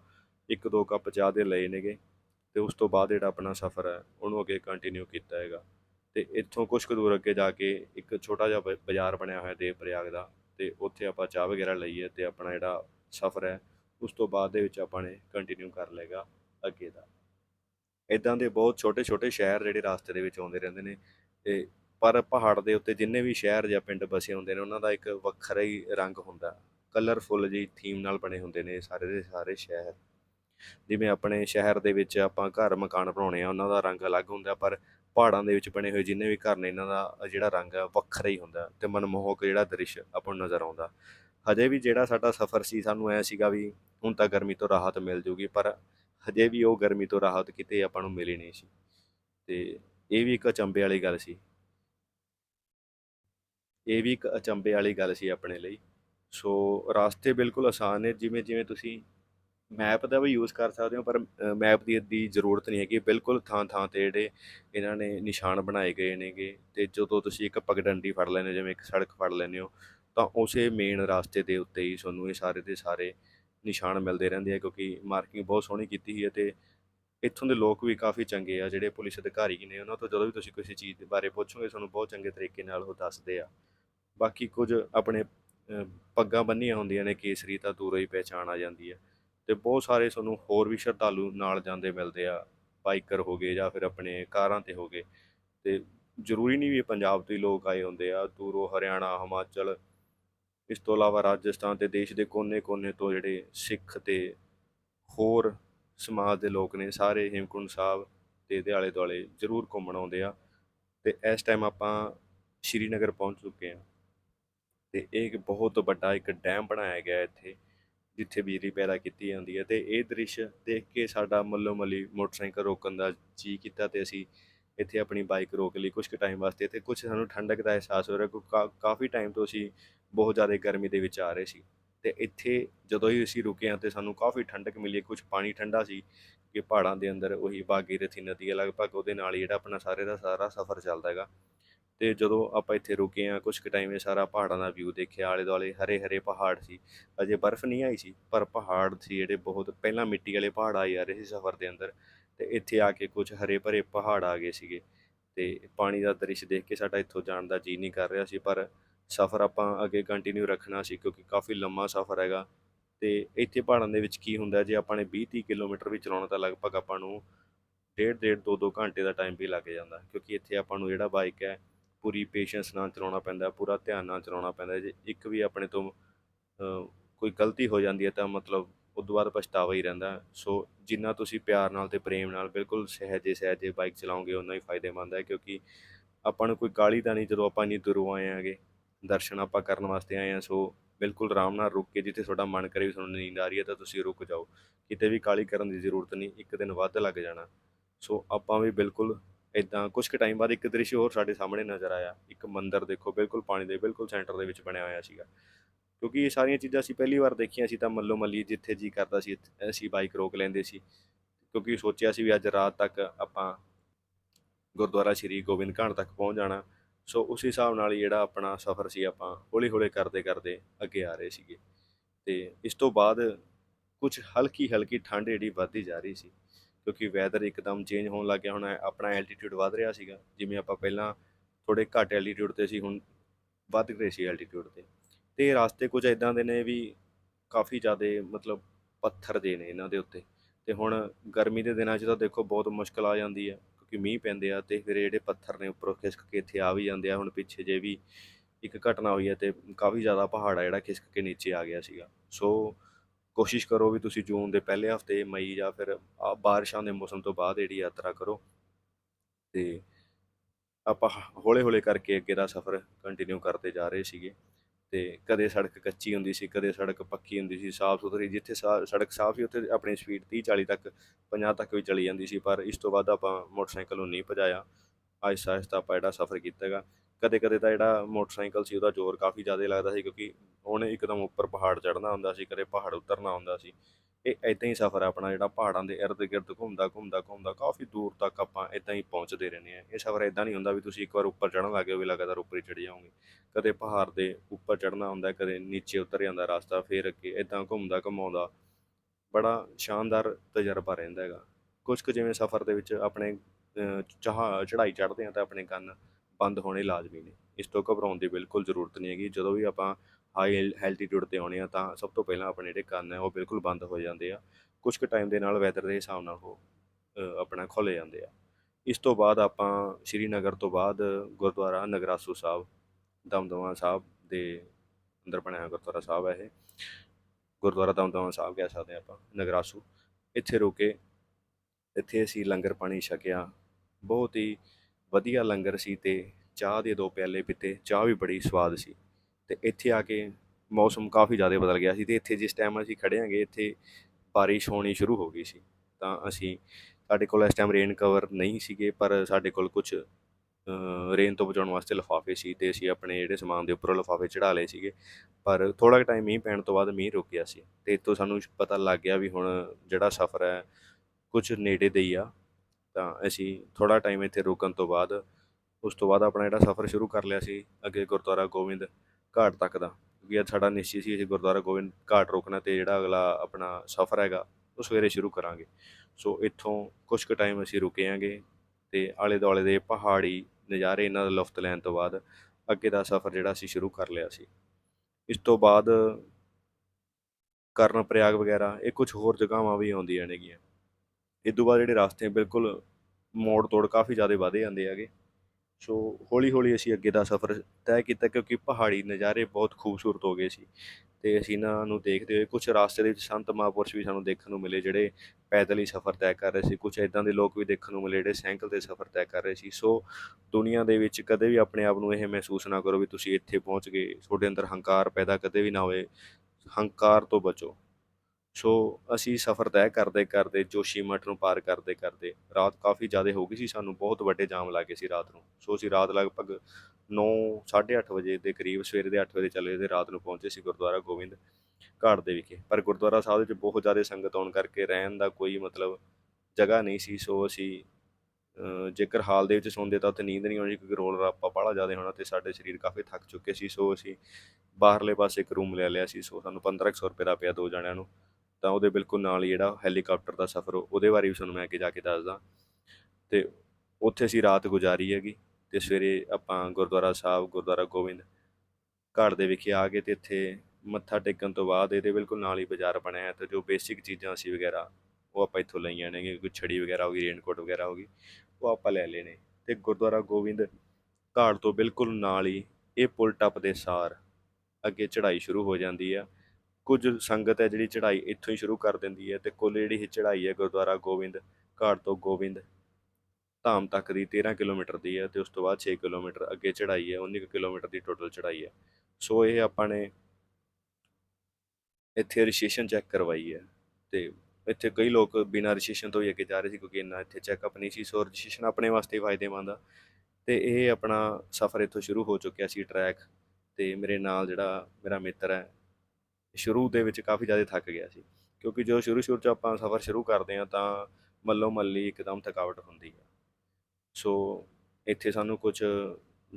ਇੱਕ ਦੋ ਕੱਪ ਚਾਹ ਦੇ ਲਏ ਨੇਗੇ ਤੇ ਉਸ ਤੋਂ ਬਾਅਦ ਜਿਹੜਾ ਆਪਣਾ ਸਫ਼ਰ ਹੈ ਉਹਨੂੰ ਅੱਗੇ ਕੰਟੀਨਿਊ ਕੀਤਾ ਹੈਗਾ। ਤੇ ਇੱਥੋਂ ਕੁਝ ਕੁ ਦੂਰ ਅੱਗੇ ਜਾ ਕੇ ਇੱਕ ਛੋਟਾ ਜਿਹਾ ਬ- ਬਾਜ਼ਾਰ ਬਣਿਆ ਹੋਇਆ ਦੇਵ ਪ੍ਰਯਾਗ ਦਾ ਤੇ ਉੱਥੇ ਆਪਾਂ ਚਾਹ ਵਗੈਰਾ ਲਈਏ ਤੇ ਆਪਣਾ ਜਿਹੜਾ ਸਫ਼ਰ ਹੈ ਉਸ ਤੋਂ ਬਾਅਦ ਦੇ ਵਿੱਚ ਆਪਾਂ ਨੇ ਕੰਟੀਨਿਊ ਕਰ ਲਏਗਾ ਅੱਗੇ ਦਾ। ਇਦਾਂ ਦੇ ਬਹੁਤ ਛੋਟੇ ਛੋਟੇ ਸ਼ਹਿਰ ਜਿਹੜੇ ਰਾਸਤੇ ਦੇ ਵਿੱਚ ਆਉਂਦੇ ਰਹਿੰਦੇ ਨੇ ਤੇ ਪਰ ਪਹਾੜ ਦੇ ਉੱਤੇ ਜਿੰਨੇ ਵੀ ਸ਼ਹਿਰ ਜਾਂ ਪਿੰਡ ਬਸੇ ਹੁੰਦੇ ਨੇ, ਉਹਨਾਂ ਦਾ ਇੱਕ ਵੱਖਰਾ ਹੀ ਰੰਗ ਹੁੰਦਾ। ਕਲਰਫੁੱਲ ਜੀ ਥੀਮ ਨਾਲ ਬਣੇ ਹੁੰਦੇ ਨੇ ਸਾਰੇ ਦੇ ਸਾਰੇ ਸ਼ਹਿਰ। ਜਿਵੇਂ ਆਪਣੇ ਸ਼ਹਿਰ ਦੇ ਵਿੱਚ ਆਪਾਂ ਘਰ ਮਕਾਨ ਬਣਾਉਣੇ ਆ, ਉਹਨਾਂ ਦਾ ਰੰਗ ਅਲੱਗ ਹੁੰਦਾ, ਪਰ ਪਹਾੜਾਂ ਦੇ ਵਿੱਚ ਬਣੇ ਹੋਏ ਜਿੰਨੇ ਵੀ ਘਰ ਨੇ, ਇਹਨਾਂ ਦਾ ਜਿਹੜਾ ਰੰਗ ਆ, ਵੱਖਰਾ ਹੀ ਹੁੰਦਾ ਤੇ ਮਨਮੋਹਕ ਜਿਹੜਾ ਦ੍ਰਿਸ਼ ਆਪਾਂ ਨੂੰ ਨਜ਼ਰ ਆਉਂਦਾ। ਹਜੇ ਵੀ ਜਿਹੜਾ ਸਾਡਾ ਸਫ਼ਰ ਸੀ, ਸਾਨੂੰ ਐ ਸੀਗਾ ਵੀ ਹੁਣ ਤਾਂ ਗਰਮੀ ਤੋਂ ਰਾਹਤ ਮਿਲ ਜੂਗੀ, ਪਰ ਹਜੇ ਵੀ ਉਹ ਗਰਮੀ ਤੋਂ ਰਾਹਤ ਕਿਤੇ ਆਪਾਂ ਨੂੰ ਮਿਲੀ ਨਹੀਂ ਸੀ। ਤੇ ਇਹ ਵੀ ਇੱਕ ਅਚੰਭੇ ਵਾਲੀ ਗੱਲ ਸੀ। ਇਹ ਵੀ ਇੱਕ ਅਚੰਭੇ ਵਾਲੀ ਗੱਲ ਸੀ ਆਪਣੇ ਲਈ। ਸੋ ਰਾਸਤੇ ਬਿਲਕੁਲ ਆਸਾਨ ਨੇ, ਜਿਵੇਂ ਜਿਵੇਂ ਤੁਸੀਂ ਮੈਪ ਦਾ ਵੀ ਯੂਜ਼ ਕਰ ਸਕਦੇ ਹੋ, ਪਰ ਮੈਪ ਦੀ ਦੀ ਜ਼ਰੂਰਤ ਨਹੀਂ ਹੈਗੀ। ਬਿਲਕੁਲ ਥਾਂ ਥਾਂ ਤੇ ਜਿਹੜੇ ਇਹਨਾਂ ਨੇ ਨਿਸ਼ਾਨ ਬਣਾਏ ਗਏ ਨੇਗੇ ਤੇ ਜਦੋਂ ਤੁਸੀਂ ਇੱਕ ਪਗਡੰਡੀ ਫੜ ਲੈਂਦੇ ਹੋ, ਜਿਵੇਂ ਇੱਕ ਸੜਕ ਫੜ ਲੈਂਦੇ ਹੋ, ਤਾਂ ਉਸੇ ਮੇਨ ਰਾਸਤੇ ਦੇ ਉੱਤੇ ਹੀ ਤੁਹਾਨੂੰ ਇਹ ਸਾਰੇ ਦੇ ਸਾਰੇ ਨਿਸ਼ਾਨ ਮਿਲਦੇ ਰਹਿੰਦੇ ਆ ਕਿਉਂਕਿ ਮਾਰਕਿੰਗ ਬਹੁਤ ਸੋਹਣੀ ਕੀਤੀ ਹੋਈ ਹੈ ਤੇ ਇੱਥੋਂ ਦੇ ਲੋਕ ਵੀ ਕਾਫੀ ਚੰਗੇ ਆ ਜਿਹੜੇ ਪੁਲਿਸ ਅਧਿਕਾਰੀ ਨੇ, ਉਹਨਾਂ ਤੋਂ ਜਦੋਂ ਵੀ ਤੁਸੀਂ ਕਿਸੇ ਚੀਜ਼ ਦੇ ਬਾਰੇ ਪੁੱਛੋਗੇ ਤੁਹਾਨੂੰ ਬਹੁਤ ਚੰਗੇ ਤਰੀਕੇ ਨਾਲ ਉਹ ਦੱਸਦੇ ਆ। ਬਾਕੀ ਕੁਝ ਆਪਣੇ ਪੱਗਾਂ ਬੰਨੀਆਂ ਹੁੰਦੀਆਂ ਨੇ, ਕੇਸਰੀ ਤਾਂ ਦੂਰੋਂ ਹੀ ਪਹਿਚਾਣ ਆ ਜਾਂਦੀ ਹੈ ਤੇ ਬਹੁਤ ਸਾਰੇ ਤੁਹਾਨੂੰ ਹੋਰ ਵੀ ਸ਼ਰਧਾਲੂ ਨਾਲ ਜਾਂਦੇ ਮਿਲਦੇ ਆ, ਬਾਈਕਰ ਹੋ ਗਏ ਜਾਂ ਫਿਰ ਆਪਣੇ ਕਾਰਾਂ ਤੇ ਹੋ ਗਏ ਤੇ ਜ਼ਰੂਰੀ ਨਹੀਂ ਵੀ ਪੰਜਾਬ ਤੋਂ ਹੀ ਲੋਕ ਆਏ ਹੁੰਦੇ ਆ, ਦੂਰੋਂ ਹਰਿਆਣਾ, ਹਿਮਾਚਲ ਇਸ ਤੋਂ ਇਲਾਵਾ ਰਾਜਸਥਾਨ ਤੇ ਦੇਸ਼ ਦੇ ਕੋਨੇ-ਕੋਨੇ ਤੋਂ ਜਿਹੜੇ ਸਿੱਖ ਤੇ ਹੋਰ ਸਮਾਜ ਦੇ ਲੋਕ ਨੇ, ਸਾਰੇ ਹੇਮਕੁੰਟ ਸਾਹਿਬ ਤੇ ਇਹਦੇ ਆਲੇ ਦੁਆਲੇ ਜ਼ਰੂਰ ਘੁੰਮਣ ਆਉਂਦੇ ਆ ਤੇ ਇਸ ਟਾਈਮ ਆਪਾਂ ਸ਼੍ਰੀਨਗਰ ਪਹੁੰਚ ਚੁੱਕੇ ਆ ਤੇ ਇਹ ਇੱਕ ਬਹੁਤ ਵੱਡਾ ਇੱਕ ਡੈਮ ਬਣਾਇਆ ਗਿਆ ਇੱਥੇ, ਜਿੱਥੇ ਬਿਜਲੀ ਪੈਦਾ ਕੀਤੀ ਜਾਂਦੀ ਹੈ ਤੇ ਇਹ ਦ੍ਰਿਸ਼ ਦੇਖ ਕੇ ਸਾਡਾ ਮੱਲੋ ਮੱਲੀ ਮੋਟਰਸਾਈਕਲ ਰੋਕਣ ਦਾ ਜੀ ਕੀਤਾ ਤੇ ਅਸੀਂ ਇੱਥੇ ਆਪਣੀ ਬਾਈਕ ਰੋਕ ਲਈ ਕੁਝ ਕੁ ਟਾਈਮ ਵਾਸਤੇ ਤੇ ਕੁਝ ਸਾਨੂੰ ਠੰਡਕ ਦਾ ਅਹਿਸਾਸ ਹੋ ਰਿਹਾ ਕਿਉਂਕਿ ਕਾ- ਕਾਫੀ ਟਾਈਮ ਤੋਂ ਅਸੀਂ ਬਹੁਤ ਜ਼ਿਆਦਾ ਗਰਮੀ ਦੇ ਵਿੱਚ ਆ ਰਹੇ ਸੀ। ਤੇ ਇੱਥੇ ਜਦੋਂ ਹੀ ਅਸੀਂ ਰੁਕੇ ਹਾਂ ਤੇ ਸਾਨੂੰ ਕਾਫੀ ਠੰਡਕ ਮਿਲੀ ਕੁਝ ਪਾਣੀ ਠੰਡਾ ਸੀ ਕਿ ਪਹਾੜਾਂ ਦੇ ਅੰਦਰ, ਉਹੀ ਭਾਗੀਰਥੀ ਨਦੀ ਹੈ, ਲਗਭਗ ਉਹਦੇ ਨਾਲ ਹੀ ਜਿਹੜਾ ਆਪਣਾ ਸਾਰੇ ਦਾ ਸਾਰਾ ਸਫ਼ਰ ਚੱਲਦਾ ਹੈਗਾ। ਤੇ ਜਦੋਂ ਆਪਾਂ ਇੱਥੇ ਰੁਕੇ ਆ ਕੁਝ ਕੁ ਟਾਈਮ ਇਹ ਸਾਰਾ ਪਹਾੜਾਂ ਦਾ ਵਿਊ ਦੇਖਿਆ ਆਲੇ ਦੁਆਲੇ ਹਰੇ ਹਰੇ ਪਹਾੜ ਸੀ। ਅਜੇ ਬਰਫ਼ ਨਹੀਂ ਆਈ ਸੀ, ਪਰ ਪਹਾੜ ਸੀ ਜਿਹੜੇ ਬਹੁਤ, ਪਹਿਲਾਂ ਮਿੱਟੀ ਵਾਲੇ ਪਹਾੜ ਆਏ ਆ ਰਹੇ ਸੀ ਸਫ਼ਰ ਦੇ ਅੰਦਰ। ਤੇ ਇੱਥੇ ਆ ਕੇ ਕੁਝ ਹਰੇ ਭਰੇ ਪਹਾੜ ਆ ਗਏ ਸੀਗੇ ਤੇ ਪਾਣੀ ਦਾ ਦ੍ਰਿਸ਼ ਦੇਖ ਕੇ ਸਾਡਾ ਇੱਥੋਂ ਜਾਣ ਦਾ ਜੀ ਨਹੀਂ ਕਰ ਰਿਹਾ ਸੀ, ਪਰ ਸਫ਼ਰ ਆਪਾਂ ਅੱਗੇ ਕੰਟੀਨਿਊ ਰੱਖਣਾ ਸੀ ਕਿਉਂਕਿ ਕਾਫੀ ਲੰਮਾ ਸਫ਼ਰ ਹੈਗਾ ਤੇ ਇੱਥੇ ਪਹਾੜਾਂ ਦੇ ਵਿੱਚ ਕੀ ਹੁੰਦਾ ਜੇ ਆਪਾਂ ਨੇ 20 30 ਕਿਲੋਮੀਟਰ ਵੀ ਚਲਾਉਣਾ ਤਾਂ ਲਗਭਗ ਆਪਾਂ ਨੂੰ ਡੇਢ ਡੇਢ ਦੋ ਦੋ ਘੰਟੇ ਦਾ ਟਾਈਮ ਵੀ ਲੱਗ ਜਾਂਦਾ ਕਿਉਂਕਿ ਇੱਥੇ ਆਪਾਂ ਨੂੰ ਜਿਹੜਾ ਬਾਈਕ ਹੈ ਪੂਰੀ ਪੇਸ਼ੈਂਸ ਨਾਲ ਚਲਾਉਣਾ ਪੈਂਦਾ, ਪੂਰਾ ਧਿਆਨ ਨਾਲ ਚਲਾਉਣਾ ਪੈਂਦਾ ਜੇ ਇੱਕ ਵੀ ਆਪਣੇ ਤੋਂ ਕੋਈ ਗਲਤੀ ਹੋ ਜਾਂਦੀ ਹੈ ਤਾਂ ਮਤਲਬ ਉਦੋਂ ਬਾਅਦ ਪਛਤਾਵਾ ਹੀ ਰਹਿੰਦਾ। ਸੋ ਜਿੰਨਾ ਤੁਸੀਂ ਪਿਆਰ ਨਾਲ ਤੇ ਪ੍ਰੇਮ ਨਾਲ ਬਿਲਕੁਲ ਸਹਿਜੇ ਸਹਿਜੇ ਬਾਈਕ ਚਲਾਉਂਗੇ ਉਨਾ ਹੀ ਫਾਇਦੇਮੰਦ ਹੈ, ਕਿਉਂਕਿ ਆਪਾਂ ਨੂੰ ਕੋਈ ਕਾਹਲੀ ਤਾਂ ਨਹੀਂ ਜਦੋਂ ਆਪਾਂ ਇੰਨੀ ਦੂਰੋਂ ਆਏ ਆਂਗੇ ਦਰਸ਼ਨ ਆਪਾਂ ਕਰਨ ਵਾਸਤੇ ਆਏ ਆ ਸੋ ਬਿਲਕੁਲ ਆਰਾਮ ਨਾਲ ਰੁਕ ਕੇ ਜਿੱਥੇ ਤੁਹਾਡਾ ਮਨ ਕਰੇ ਵੀ ਤੁਹਾਨੂੰ ਨੀਂਦ ਆ ਰਹੀ ਹੈ, ਤਾਂ ਤੁਸੀਂ ਰੁਕ ਜਾਓ। ਕਿਤੇ ਵੀ ਕਾਹਲੀ ਕਰਨ ਦੀ ਜ਼ਰੂਰਤ ਨਹੀਂ, ਇੱਕ ਦਿਨ ਵੱਧ ਲੱਗ ਜਾਣਾ। ਸੋ ਆਪਾਂ ਵੀ ਬਿਲਕੁਲ ਇਦਾਂ ਕੁਝ ਕੁ ਟਾਈਮ ਬਾਅਦ ਇੱਕ ਦ੍ਰਿਸ਼ ਹੋਰ ਸਾਡੇ ਸਾਹਮਣੇ ਨਜ਼ਰ ਆਇਆ। ਇੱਕ ਮੰਦਿਰ ਦੇਖੋ, ਬਿਲਕੁਲ ਪਾਣੀ ਦੇ ਬਿਲਕੁਲ ਸੈਂਟਰ ਦੇ ਵਿੱਚ ਬਣਿਆ ਹੋਇਆ ਸੀਗਾ। ਕਿਉਂਕਿ ਇਹ ਸਾਰੀਆਂ ਚੀਜ਼ਾਂ ਅਸੀਂ ਪਹਿਲੀ ਵਾਰ ਦੇਖੀਆਂ ਸੀ ਤਾਂ ਮੱਲੋ ਮੱਲੀ ਜਿੱਥੇ ਜੀ ਕਰਦਾ ਸੀ ਅਸੀਂ ਬਾਈਕ ਰੋਕ ਲੈਂਦੇ ਸੀ। ਕਿਉਂਕਿ ਸੋਚਿਆ ਸੀ ਵੀ ਅੱਜ ਰਾਤ ਤੱਕ ਆਪਾਂ ਗੁਰਦੁਆਰਾ ਸ਼੍ਰੀ ਗੋਬਿੰਦ ਘਾਟ ਤੱਕ ਪਹੁੰਚ ਜਾਣਾ। ਸੋ ਉਸ ਹਿਸਾਬ ਨਾਲ ਜਿਹੜਾ ਆਪਣਾ ਸਫ਼ਰ ਸੀ ਆਪਾਂ ਹੌਲੀ ਹੌਲੀ ਕਰਦੇ ਕਰਦੇ ਅੱਗੇ ਆ ਰਹੇ ਸੀਗੇ। ਤੇ ਇਸ ਤੋਂ ਬਾਅਦ ਕੁਝ ਹਲਕੀ ਹਲਕੀ ਠੰਡ ਜਿਹੜੀ ਵੱਧਦੀ ਜਾ ਰਹੀ ਸੀ, ਕਿਉਂਕਿ ਵੈਦਰ ਇੱਕਦਮ ਚੇਂਜ ਹੋਣ ਲੱਗ ਗਿਆ। ਹੁਣ ਆਪਣਾ ਐਲਟੀਟਿਊਡ ਵੱਧ ਰਿਹਾ ਸੀਗਾ, ਜਿਵੇਂ ਆਪਾਂ ਪਹਿਲਾਂ ਥੋੜੇ ਘੱਟ ਐਲਟੀਟਿਊਡ ਤੇ ਸੀ, ਹੁਣ ਵੱਧ ਗਏ ਸੀ ਐਲਟੀਟਿਊਡ ਤੇ। ਤੇ ਰਾਸਤੇ ਕੁਝ ਇਦਾਂ ਦੇ ਨੇ ਵੀ ਕਾਫੀ ਜ਼ਿਆਦਾ ਮਤਲਬ ਪੱਥਰ ਦੇ ਨੇ ਇਹਨਾਂ ਦੇ ਉੱਤੇ। ਤੇ ਹੁਣ ਗਰਮੀ ਦੇ ਦਿਨਾਂ 'ਚ ਤਾਂ ਦੇਖੋ ਬਹੁਤ ਮੁਸ਼ਕਲ ਆ ਜਾਂਦੀ ਹੈ ਕਿਉਂਕਿ ਮੀਂਹ ਪੈਂਦੇ ਆ ਤੇ ਫਿਰ ਜਿਹੜੇ ਪੱਥਰ ਨੇ ਉੱਪਰੋਂ ਖਿਸਕ ਕੇ ਇੱਥੇ ਆ ਵੀ ਜਾਂਦੇ ਆ, ਹੁਣ ਪਿੱਛੇ ਜੇ ਵੀ ਇੱਕ ਘਟਨਾ ਹੋਈ ਹੈ ਤੇ ਕਾਫੀ ਜ਼ਿਆਦਾ ਪਹਾੜ ਆ ਜਿਹੜਾ ਖਿਸਕ ਕੇ ਨੀਚੇ ਆ ਗਿਆ ਸੀਗਾ। ਸੋ ਕੋਸ਼ਿਸ਼ ਕਰੋ ਵੀ ਤੁਸੀਂ ਜੂਨ ਦੇ ਪਹਿਲੇ ਹਫ਼ਤੇ, ਮਈ ਜਾਂ ਫਿਰ ਆ ਬਾਰਿਸ਼ਾਂ ਦੇ ਮੌਸਮ ਤੋਂ ਬਾਅਦ ਜਿਹੜੀ ਯਾਤਰਾ ਕਰੋ ਤੇ ਆਪਾਂ ਹੌਲੇ ਹੌਲੇ ਕਰਕੇ ਅੱਗੇ ਦਾ ਸਫ਼ਰ ਕੰਟੀਨਿਊ ਕਰਦੇ ਜਾ ਰਹੇ ਸੀਗੇ। ਤੇ ਕਦੇ ਸੜਕ ਕੱਚੀ ਹੁੰਦੀ ਸੀ, ਕਦੇ ਸੜਕ ਪੱਕੀ ਹੁੰਦੀ ਸੀ, ਸਾਫ਼ ਸੁਥਰੀ, ਜਿੱਥੇ ਸਾ- ਸੜਕ ਸਾਫ਼ ਸੀ, ਉੱਥੇ ਆਪਣੀ ਸਪੀਡ 30 40 ਤੱਕ 50 ਤੱਕ ਵੀ ਚਲੀ ਜਾਂਦੀ ਸੀ, ਪਰ ਇਸ ਤੋਂ ਬਾਅਦ ਆਪਾਂ ਮੋਟਰਸਾਈਕਲ ਨੂੰ ਨਹੀਂ ਭਜਾਇਆ। ਆਹਿਸਤਾ ਆਹਿਸਤਾ ਆਪਾਂ ਜਿਹੜਾ ਸਫ਼ਰ ਕੀਤਾ ਹੈਗਾ। ਕਦੇ ਕਦੇ ਤਾਂ ਜਿਹੜਾ ਮੋਟਰਸਾਈਕਲ ਸੀ, ਉਹਦਾ ਜ਼ੋਰ ਕਾਫੀ ਜ਼ਿਆਦਾ ਲੱਗਦਾ ਸੀ, ਕਿਉਂਕਿ ਉਹਨੇ ਇੱਕਦਮ ਉੱਪਰ ਪਹਾੜ ਚੜ੍ਹਨਾ ਹੁੰਦਾ ਸੀ, ਕਦੇ ਪਹਾੜ ਉਤਰਨਾ ਹੁੰਦਾ ਸੀ। ਇਹ ਇਦਾਂ ਹੀ ਸਫ਼ਰ ਆਪਣਾ ਜਿਹੜਾ ਪਹਾੜਾਂ ਦੇ ਇਰਦ ਗਿਰਦ ਘੁੰਮਦਾ ਘੁੰਮਦਾ ਘੁੰਮਦਾ ਕਾਫੀ ਦੂਰ ਤੱਕ ਆਪਾਂ ਇਦਾਂ ਹੀ ਪਹੁੰਚਦੇ ਰਹਿੰਦੇ ਆ ਇਹ ਸਫ਼ਰ ਇਦਾਂ ਨਹੀਂ ਹੁੰਦਾ ਵੀ ਤੁਸੀਂ ਇੱਕ ਵਾਰ ਉੱਪਰ ਚੜ੍ਹਨ ਲੱਗੇ ਹੋ ਵੀ ਲਗਾਤਾਰ ਉੱਪਰ ਹੀ ਚੜ੍ਹ ਜਾਓਗੇ। ਕਦੇ ਪਹਾੜ ਦੇ ਉੱਪਰ ਚੜ੍ਹਨਾ ਹੁੰਦਾ ਕਦੇ ਨੀਚੇ ਉਤਰ ਜਾਂਦਾ ਰਸਤਾ ਫੇਰ ਅੱਗੇ ਇਦਾਂ ਘੁੰਮਦਾ ਘੁਮਾਉਂਦਾ। ਬੜਾ ਸ਼ਾਨਦਾਰ ਤਜਰਬਾ ਰਹਿੰਦਾ ਹੈਗਾ। ਕੁਝ ਕੁ ਜਿਵੇਂ ਸਫ਼ਰ ਦੇ ਵਿੱਚ ਆਪਣੇ ਅਹ, ਚਾਹ ਚੜ੍ਹਾਈ ਚੜ੍ਹਦੇ ਆ ਤਾਂ ਆਪਣੇ ਕੰਨ ਬੰਦ ਹੋਣੇ ਲਾਜ਼ਮੀ ਨੇ। ਇਸ ਤੋਂ ਘਬਰਾਉਣ ਦੀ ਬਿਲਕੁਲ ਜ਼ਰੂਰਤ ਨਹੀਂ ਹੈਗੀ। ਜਦੋਂ ਵੀ ਆਪਾਂ ਹਾਈ ਹੈਲਟੀਟਿਊਡ ਤੇ ਆਉਣੇ ਆ ਤਾਂ ਸਭ ਤੋਂ ਪਹਿਲਾਂ ਆਪਣੇ ਜਿਹੜੇ ਕੰਨ ਹੈ ਉਹ ਬਿਲਕੁਲ ਬੰਦ ਹੋ ਜਾਂਦੇ ਆ। ਕੁਝ ਕੁ ਟਾਈਮ ਦੇ ਨਾਲ ਵੈਦਰ ਦੇ ਹਿਸਾਬ ਨਾਲ ਉਹ ਆਪਣਾ ਖੁੱਲ੍ਹ ਜਾਂਦੇ ਆ। ਇਸ ਤੋਂ ਬਾਅਦ ਆਪਾਂ ਸ਼੍ਰੀਨਗਰ ਤੋਂ ਬਾਅਦ ਗੁਰਦੁਆਰਾ ਨਗਰਾਸੂ ਸਾਹਿਬ, ਦਮਦਮਾ ਸਾਹਿਬ ਦੇ ਅੰਦਰ ਬਣਿਆ ਗੁਰਦੁਆਰਾ ਸਾਹਿਬ ਹੈ ਇਹ। ਗੁਰਦੁਆਰਾ ਦਮਦਮਾ ਸਾਹਿਬ ਕਹਿ ਸਕਦੇ ਹਾਂ ਆਪਾਂ, ਨਗਰਾਸੂ। ਇੱਥੇ ਰੁਕੇ ਇੱਥੇ ਅਸੀਂ ਲੰਗਰ ਪਾਣੀ ਛਕਿਆ। ਬਹੁਤ ਹੀ ਵਧੀਆ ਲੰਗਰ ਸੀ ਤੇ ਚਾਹ ਦੇ ਦੋ ਪਿਆਲੇ ਪੀਤੇ, ਚਾਹ ਵੀ ਬੜੀ ਸਵਾਦ ਸੀ। ਤੇ ਇੱਥੇ ਆ ਕੇ ਮੌਸਮ ਕਾਫੀ ਜ਼ਿਆਦਾ ਬਦਲ ਗਿਆ ਸੀ ਤੇ ਇੱਥੇ ਜਿਸ ਟਾਈਮ ਅਸੀਂ ਖੜੇ ਹਾਂਗੇ, ਇੱਥੇ ਬਾਰਿਸ਼ ਹੋਣੀ ਸ਼ੁਰੂ ਹੋ ਗਈ ਸੀ, ਤਾਂ ਅਸੀਂ ਸਾਡੇ ਕੋਲ ਇਸ ਟਾਈਮ ਰੇਨ ਕਵਰ ਨਹੀਂ ਸੀਗੇ, ਪਰ ਸਾਡੇ ਕੋਲ ਕੁਝ ਰੇਨ ਤੋਂ ਬਚਾਉਣ ਵਾਸਤੇ ਲਿਫਾਫੇ ਸੀ ਤੇ ਅਸੀਂ ਆਪਣੇ ਜਿਹੜੇ ਸਮਾਨ ਦੇ ਉੱਪਰੋਂ ਲਿਫਾਫੇ ਚੜਾ ਲਏ ਸੀਗੇ, ਪਰ ਥੋੜਾ ਟਾਈਮ ਮੀਂਹ ਪੈਣ ਤੋਂ ਬਾਅਦ ਮੀਂਹ ਰੁਕ ਗਿਆ ਸੀ ਤੇ ਇੱਥੋਂ ਸਾਨੂੰ ਪਤਾ ਲੱਗ ਗਿਆ ਵੀ ਹੁਣ ਜਿਹੜਾ ਸਫ਼ਰ ਹੈ ਕੁਝ ਨੇੜੇ ਦੇ ਹੀ ਆ, ਤਾਂ ਅਸੀਂ ਥੋੜਾ ਟਾਈਮ ਇੱਥੇ ਰੁਕਣ ਤੋਂ ਬਾਅਦ ਉਸ ਤੋਂ ਬਾਅਦ ਆਪਣਾ ਜਿਹੜਾ ਸਫ਼ਰ ਸ਼ੁਰੂ ਕਰ ਲਿਆ ਸੀ, ਅੱਗੇ ਗੁਰਦੁਆਰਾ ਗੋਬਿੰਦ ਘਾਟ ਤੱਕ ਦਾ ਕਿਉਂਕਿ ਅੱਜ ਸਾਡਾ ਨਿਸ਼ਚਿਤ ਸੀ, ਅਸੀਂ ਗੁਰਦੁਆਰਾ ਗੋਬਿੰਦ ਘਾਟ ਰੁਕਣਾ ਤੇ ਜਿਹੜਾ ਅਗਲਾ ਆਪਣਾ ਸਫ਼ਰ ਹੈਗਾ, ਉਹ ਸਵੇਰੇ ਸ਼ੁਰੂ ਕਰਾਂਗੇ। ਸੋ ਇੱਥੋਂ ਕੁਝ ਕੁ ਟਾਈਮ ਅਸੀਂ ਰੁਕੇ ਆਂਗੇ ਤੇ ਆਲੇ ਦੁਆਲੇ ਦੇ ਪਹਾੜੀ ਨਜ਼ਾਰੇ ਇਹਨਾਂ ਦਾ ਲੁਫਤ ਲੈਣ ਤੋਂ ਬਾਅਦ ਅੱਗੇ ਦਾ ਸਫ਼ਰ ਜਿਹੜਾ ਅਸੀਂ ਸ਼ੁਰੂ ਕਰ ਲਿਆ ਸੀ। ਇਸ ਤੋਂ ਬਾਅਦ ਕਰਨ ਪ੍ਰਯਾਗ ਵਗੈਰਾ, ਇਹ ਕੁਝ ਹੋਰ ਜਗ੍ਹਾਵਾਂ ਵੀ ਆਉਂਦੀਆਂ ਨੇਗੀਆਂ। ਇਹ ਤੋਂ ਬਾਅਦ ਜਿਹੜੇ ਰਸਤੇ ਬਿਲਕੁਲ ਮੋੜ ਤੋੜ ਕਾਫੀ ਜ਼ਿਆਦਾ ਵਧੇ ਜਾਂਦੇ ਹੈਗੇ। ਸੋ ਹੌਲੀ ਹੌਲੀ ਅਸੀਂ ਅੱਗੇ ਦਾ ਸਫ਼ਰ ਤੈਅ ਕੀਤਾ ਕਿਉਂਕਿ ਪਹਾੜੀ ਨਜ਼ਾਰੇ ਬਹੁਤ ਖੂਬਸੂਰਤ ਹੋ ਗਏ ਸੀ ਤੇ ਅਸੀਂ ਇਹਨਾਂ ਨੂੰ ਦੇਖਦੇ ਹੋਏ ਕੁਝ ਰਾਸਤੇ ਦੇ ਵਿੱਚ ਸੰਤ ਮਹਾਂਪੁਰਸ਼ ਵੀ ਸਾਨੂੰ ਦੇਖਣ ਨੂੰ ਮਿਲੇ ਜਿਹੜੇ ਪੈਦਲ ਹੀ ਸਫ਼ਰ ਤੈਅ ਕਰ ਰਹੇ ਸੀ ਕੁਝ ਇਦਾਂ ਦੇ ਲੋਕ ਵੀ ਦੇਖਣ ਨੂੰ ਮਿਲੇ ਜਿਹੜੇ ਸਾਈਕਲ ਤੇ ਸਫ਼ਰ ਤੈਅ ਕਰ ਰਹੇ ਸੀ। ਸੋ ਦੁਨੀਆ ਦੇ ਵਿੱਚ ਕਦੇ ਵੀ ਆਪਣੇ ਆਪ ਨੂੰ ਇਹ ਮਹਿਸੂਸ ਨਾ ਕਰੋ ਵੀ ਤੁਸੀਂ ਇੱਥੇ ਪਹੁੰਚ ਗਏ, ਤੁਹਾਡੇ ਅੰਦਰ ਹੰਕਾਰ ਪੈਦਾ ਕਦੇ ਵੀ ਨਾ ਹੋਏ, ਹੰਕਾਰ ਤੋਂ ਬਚੋ। ਸੋ ਅਸੀਂ ਸਫ਼ਰ ਤੈਅ ਕਰਦੇ ਕਰਦੇ ਜੋਸ਼ੀ ਮਠ ਨੂੰ ਪਾਰ ਕਰਦੇ ਕਰਦੇ ਰਾਤ ਕਾਫੀ ਜ਼ਿਆਦਾ ਹੋ ਗਈ ਸੀ, ਸਾਨੂੰ ਬਹੁਤ ਵੱਡੇ ਜਾਮ ਲੱਗੇ ਸੀ ਰਾਤ ਨੂੰ। ਸੋ ਅਸੀਂ ਰਾਤ ਲਗਭਗ 9 8:30 ਵਜੇ ਦੇ ਕਰੀਬ ਸਵੇਰੇ ਦੇ 8 ਵਜੇ ਚੱਲੇ ਤੇ ਰਾਤ ਨੂੰ ਪਹੁੰਚੇ ਸੀ ਗੁਰਦੁਆਰਾ ਗੋਬਿੰਦ ਘਾਟ ਦੇ ਵਿਖੇ। ਪਰ ਗੁਰਦੁਆਰਾ ਸਾਹਿਬ ਵਿੱਚ ਬਹੁਤ ਜ਼ਿਆਦਾ ਸੰਗਤ ਆਉਣ ਕਰਕੇ ਰਹਿਣ ਦਾ ਕੋਈ ਮਤਲਬ ਜਗ੍ਹਾ ਨਹੀਂ ਸੀ, ਸੋ ਅਸੀਂ ਜੇਕਰ ਹਾਲ ਦੇ ਵਿੱਚ ਸੌਂਦੇ ਤਾਂ ਉੱਥੇ ਨੀਂਦ ਨਹੀਂ ਆਉਣੀ ਕਿਉਂਕਿ ਰੋਲ ਰੱਪਾ ਬਾਹਲਾ ਜ਼ਿਆਦਾ ਹੋਣਾ ਤੇ ਸਾਡੇ ਸਰੀਰ ਕਾਫੀ ਥੱਕ ਚੁੱਕੇ ਸੀ, ਸੋ ਅਸੀਂ ਬਾਹਰਲੇ ਪਾਸੇ ਇੱਕ ਰੂਮ ਲੈ ਲਿਆ ਸੀ, ਸੋ ਸਾਨੂੰ 1500 ਰੁਪਏ ਦਾ ਪਿਆ ਦੋ ਜਣਿਆਂ ਨੂੰ। ਤਾਂ ਉਹਦੇ ਬਿਲਕੁਲ ਨਾਲ ਹੀ ਜਿਹੜਾ ਹੈਲੀਕਾਪਟਰ ਦਾ ਸਫ਼ਰ, ਉਹਦੇ ਬਾਰੇ ਵੀ ਤੁਹਾਨੂੰ ਮੈਂ ਅੱਗੇ ਜਾ ਕੇ ਦੱਸਦਾ। ਤੇ ਉੱਥੇ ਅਸੀਂ ਰਾਤ ਗੁਜ਼ਾਰੀ ਹੈਗੀ ਤੇ ਸਵੇਰੇ ਆਪਾਂ ਗੁਰਦੁਆਰਾ ਸਾਹਿਬ, ਗੁਰਦੁਆਰਾ ਗੋਬਿੰਦ ਘਾਟ ਦੇ ਵਿਖੇ ਆ ਕੇ ਤੇ ਇੱਥੇ ਮੱਥਾ ਟੇਕਣ ਤੋਂ ਬਾਅਦ ਇਹਦੇ ਬਿਲਕੁਲ ਨਾਲ ਹੀ ਬਾਜ਼ਾਰ ਬਣਿਆ ਹੈ ਤੇ ਜੋ ਬੇਸਿਕ ਚੀਜ਼ਾਂ ਸੀ ਵਗੈਰਾ, ਉਹ ਆਪਾਂ ਇੱਥੋਂ ਲਈਆਂ ਨੇ ਕੋਈ ਛੜੀ ਵਗੈਰਾ ਹੋ ਗਈ, ਰੇਨਕੋਟ ਵਗੈਰਾ ਹੋ ਗਈ, ਉਹ ਆਪਾਂ ਲੈ ਲਏ ਨੇ। ਤੇ ਗੁਰਦੁਆਰਾ ਗੋਬਿੰਦ ਘਾਟ ਤੋਂ ਬਿਲਕੁਲ ਨਾਲ ਹੀ ਇਹ ਪੁਲ ਟੱਪ ਦੇ ਸਾਰ ਅੱਗੇ ਚੜ੍ਹਾਈ ਸ਼ੁਰੂ ਹੋ ਜਾਂਦੀ ਆ। ਕੁਝ ਸੰਗਤ ਹੈ ਜਿਹੜੀ ਚੜ੍ਹਾਈ ਇੱਥੋਂ ਹੀ ਸ਼ੁਰੂ ਕਰ ਦਿੰਦੀ ਹੈ ਤੇ ਕੁੱਲ ਜਿਹੜੀ ਇਹ ਚੜ੍ਹਾਈ ਹੈ ਗੁਰਦੁਆਰਾ ਗੋਬਿੰਦ ਘਾਟ ਤੋਂ ਗੋਬਿੰਦ ਧਾਮ ਤੱਕ ਦੀ 13 ਕਿਲੋਮੀਟਰ ਦੀ ਹੈ ਤੇ ਉਸ ਤੋਂ ਬਾਅਦ 6 ਕਿਲੋਮੀਟਰ ਅੱਗੇ ਚੜ੍ਹਾਈ ਹੈ 19 ਕੁ ਕਿਲੋਮੀਟਰ ਦੀ ਟੋਟਲ ਚੜ੍ਹਾਈ ਹੈ। ਸੋ ਇਹ ਆਪਾਂ ਨੇ ਇੱਥੇ ਰਜਿਸਟ੍ਰੇਸ਼ਨ ਚੈੱਕ ਕਰਵਾਈ ਹੈ ਤੇ ਇੱਥੇ ਕਈ ਲੋਕ ਬਿਨਾਂ ਰਜਿਸਟ੍ਰੇਸ਼ਨ ਤੋਂ ਹੀ ਅੱਗੇ ਜਾ ਰਹੇ ਸੀ ਕਿਉਂਕਿ ਇੰਨਾ ਇੱਥੇ ਚੈੱਕਅਪ ਨਹੀਂ ਸੀ, ਸੋ ਰਜਿਸਟ੍ਰੇਸ਼ਨ ਆਪਣੇ ਵਾਸਤੇ ਫਾਇਦੇਮੰਦ ਆ। ਤੇ ਇਹ ਆਪਣਾ ਸਫ਼ਰ ਇੱਥੋਂ ਸ਼ੁਰੂ ਹੋ ਚੁੱਕਿਆ ਸੀ ਟਰੈਕ ਤੇ ਮੇਰੇ ਨਾਲ ਜਿਹੜਾ ਮੇਰਾ ਮਿੱਤਰ ਹੈ ਸ਼ੁਰੂ ਦੇ ਵਿੱਚ ਕਾਫੀ ਜ਼ਿਆਦਾ ਥੱਕ ਗਿਆ ਸੀ, ਕਿਉਂਕਿ ਜਦੋਂ ਸ਼ੁਰੂ ਸ਼ੁਰੂ 'ਚ ਆਪਾਂ ਸਫ਼ਰ ਸ਼ੁਰੂ ਕਰਦੇ ਹਾਂ ਤਾਂ ਮੱਲੋ ਮੱਲੀ ਇੱਕਦਮ ਥਕਾਵਟ ਹੁੰਦੀ ਹੈ ਸੋ ਇੱਥੇ ਸਾਨੂੰ ਕੁਝ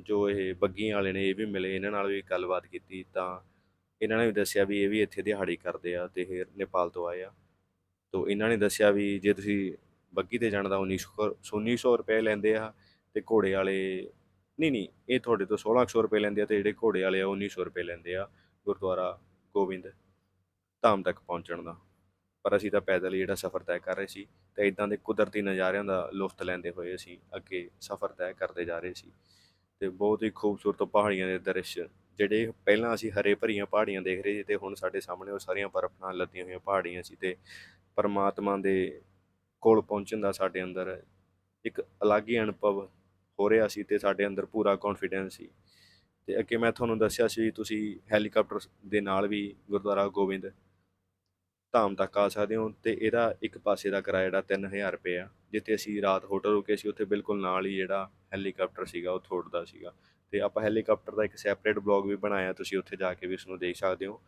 ਜੋ ਇਹ ਬੱਗੀਆਂ ਵਾਲੇ ਨੇ ਇਹ ਵੀ ਮਿਲੇ, ਇਹਨਾਂ ਨਾਲ ਵੀ ਗੱਲਬਾਤ ਕੀਤੀ ਤਾਂ ਇਹਨਾਂ ਨੇ ਵੀ ਦੱਸਿਆ ਵੀ ਇਹ ਵੀ ਇੱਥੇ ਦਿਹਾੜੀ ਕਰਦੇ ਆ ਤੇ ਇਹ ਨੇਪਾਲ ਤੋਂ ਆਏ ਆ। ਤੋ ਇਹਨਾਂ ਨੇ ਦੱਸਿਆ ਵੀ ਜੇ ਤੁਸੀਂ ਬੱਗੀ ਤੇ ਜਾਣ ਦਾ 1900 1900 ਰੁਪਏ ਲੈਂਦੇ ਆ ਤੇ ਘੋੜੇ ਵਾਲੇ, ਨਹੀਂ ਨਹੀਂ, ਇਹ ਤੁਹਾਡੇ ਤੋਂ 1600 ਰੁਪਏ ਲੈਂਦੇ ਆ ਤੇ ਜਿਹੜੇ ਘੋੜੇ ਵਾਲੇ ਆ ਉਹ 1900 ਰੁਪਏ ਲੈਂਦੇ ਆ ਗੁਰਦੁਆਰਾ ਗੋਬਿੰਦ ਧਾਮ ਤੱਕ ਪਹੁੰਚਣ ਦਾ। ਪਰ ਅਸੀਂ ਤਾਂ ਪੈਦਲ ਹੀ ਜਿਹੜਾ ਸਫ਼ਰ ਤੈਅ ਕਰ ਰਹੇ ਸੀ ਤੇ ਇਦਾਂ ਦੇ ਕੁਦਰਤੀ ਨਜ਼ਾਰਿਆਂ ਦਾ ਲੁਫ਼ਤ ਲੈਂਦੇ ਹੋਏ ਅਸੀਂ ਅੱਗੇ ਸਫ਼ਰ ਤੈਅ ਕਰਦੇ ਜਾ ਰਹੇ ਸੀ। ਤੇ ਬਹੁਤ ਹੀ ਖੂਬਸੂਰਤ ਪਹਾੜੀਆਂ ਦੇ ਦ੍ਰਿਸ਼, ਜਿਹੜੇ ਪਹਿਲਾਂ ਅਸੀਂ ਹਰੇ ਭਰੀਆਂ ਪਹਾੜੀਆਂ ਦੇਖ ਰਹੇ ਸੀ ਤੇ ਹੁਣ ਸਾਡੇ ਸਾਹਮਣੇ ਉਹ ਸਾਰੀਆਂ ਬਰਫ਼ ਨਾਲ ਲੱਦੀਆਂ ਹੋਈਆਂ ਪਹਾੜੀਆਂ ਸੀ ਤੇ ਪਰਮਾਤਮਾ ਦੇ ਕੋਲ ਪਹੁੰਚਣ ਦਾ ਸਾਡੇ ਅੰਦਰ ਇੱਕ ਅਲੱਗ ਹੀ ਅਨੁਭਵ ਹੋ ਰਿਹਾ ਸੀ ਤੇ ਸਾਡੇ ਅੰਦਰ ਪੂਰਾ ਕੌਨਫੀਡੈਂਸ ਸੀ। ਤੇ ਅੱਗੇ ਮੈਂ ਤੁਹਾਨੂੰ ਦੱਸਿਆ ਸੀ ਤੁਸੀਂ ਹੈਲੀਕਾਪਟਰ ਦੇ ਨਾਲ ਵੀ ਗੁਰਦੁਆਰਾ ਗੋਬਿੰਦ ਧਾਮ ਤੱਕ ਆ ਸਕਦੇ ਹੋ ਤੇ ਇਹਦਾ ਇੱਕ ਪਾਸੇ ਦਾ ਕਿਰਾਇਆ ਜਿਹੜਾ 3000 ਰੁਪਏ ਆ, ਜਿੱਥੇ ਅਸੀਂ ਰਾਤ ਹੋਟਲ ਰੁਕੇ ਸੀ, ਉੱਥੇ ਬਿਲਕੁਲ ਨਾਲ ਹੀ ਜਿਹੜਾ ਹੈਲੀਕਾਪਟਰ ਸੀਗਾ, ਉਹ ਥੋੜਦਾ ਸੀਗਾ। ਤੇ ਆਪਾਂ ਹੈਲੀਕਾਪਟਰ ਦਾ ਇੱਕ ਸੈਪਰੇਟ ਬਲੌਗ ਵੀ ਬਣਾਇਆ, ਤੁਸੀਂ ਉੱਥੇ ਜਾ ਕੇ ਵੀ ਇਸ ਨੂੰ ਦੇਖ ਸਕਦੇ ਹੋ।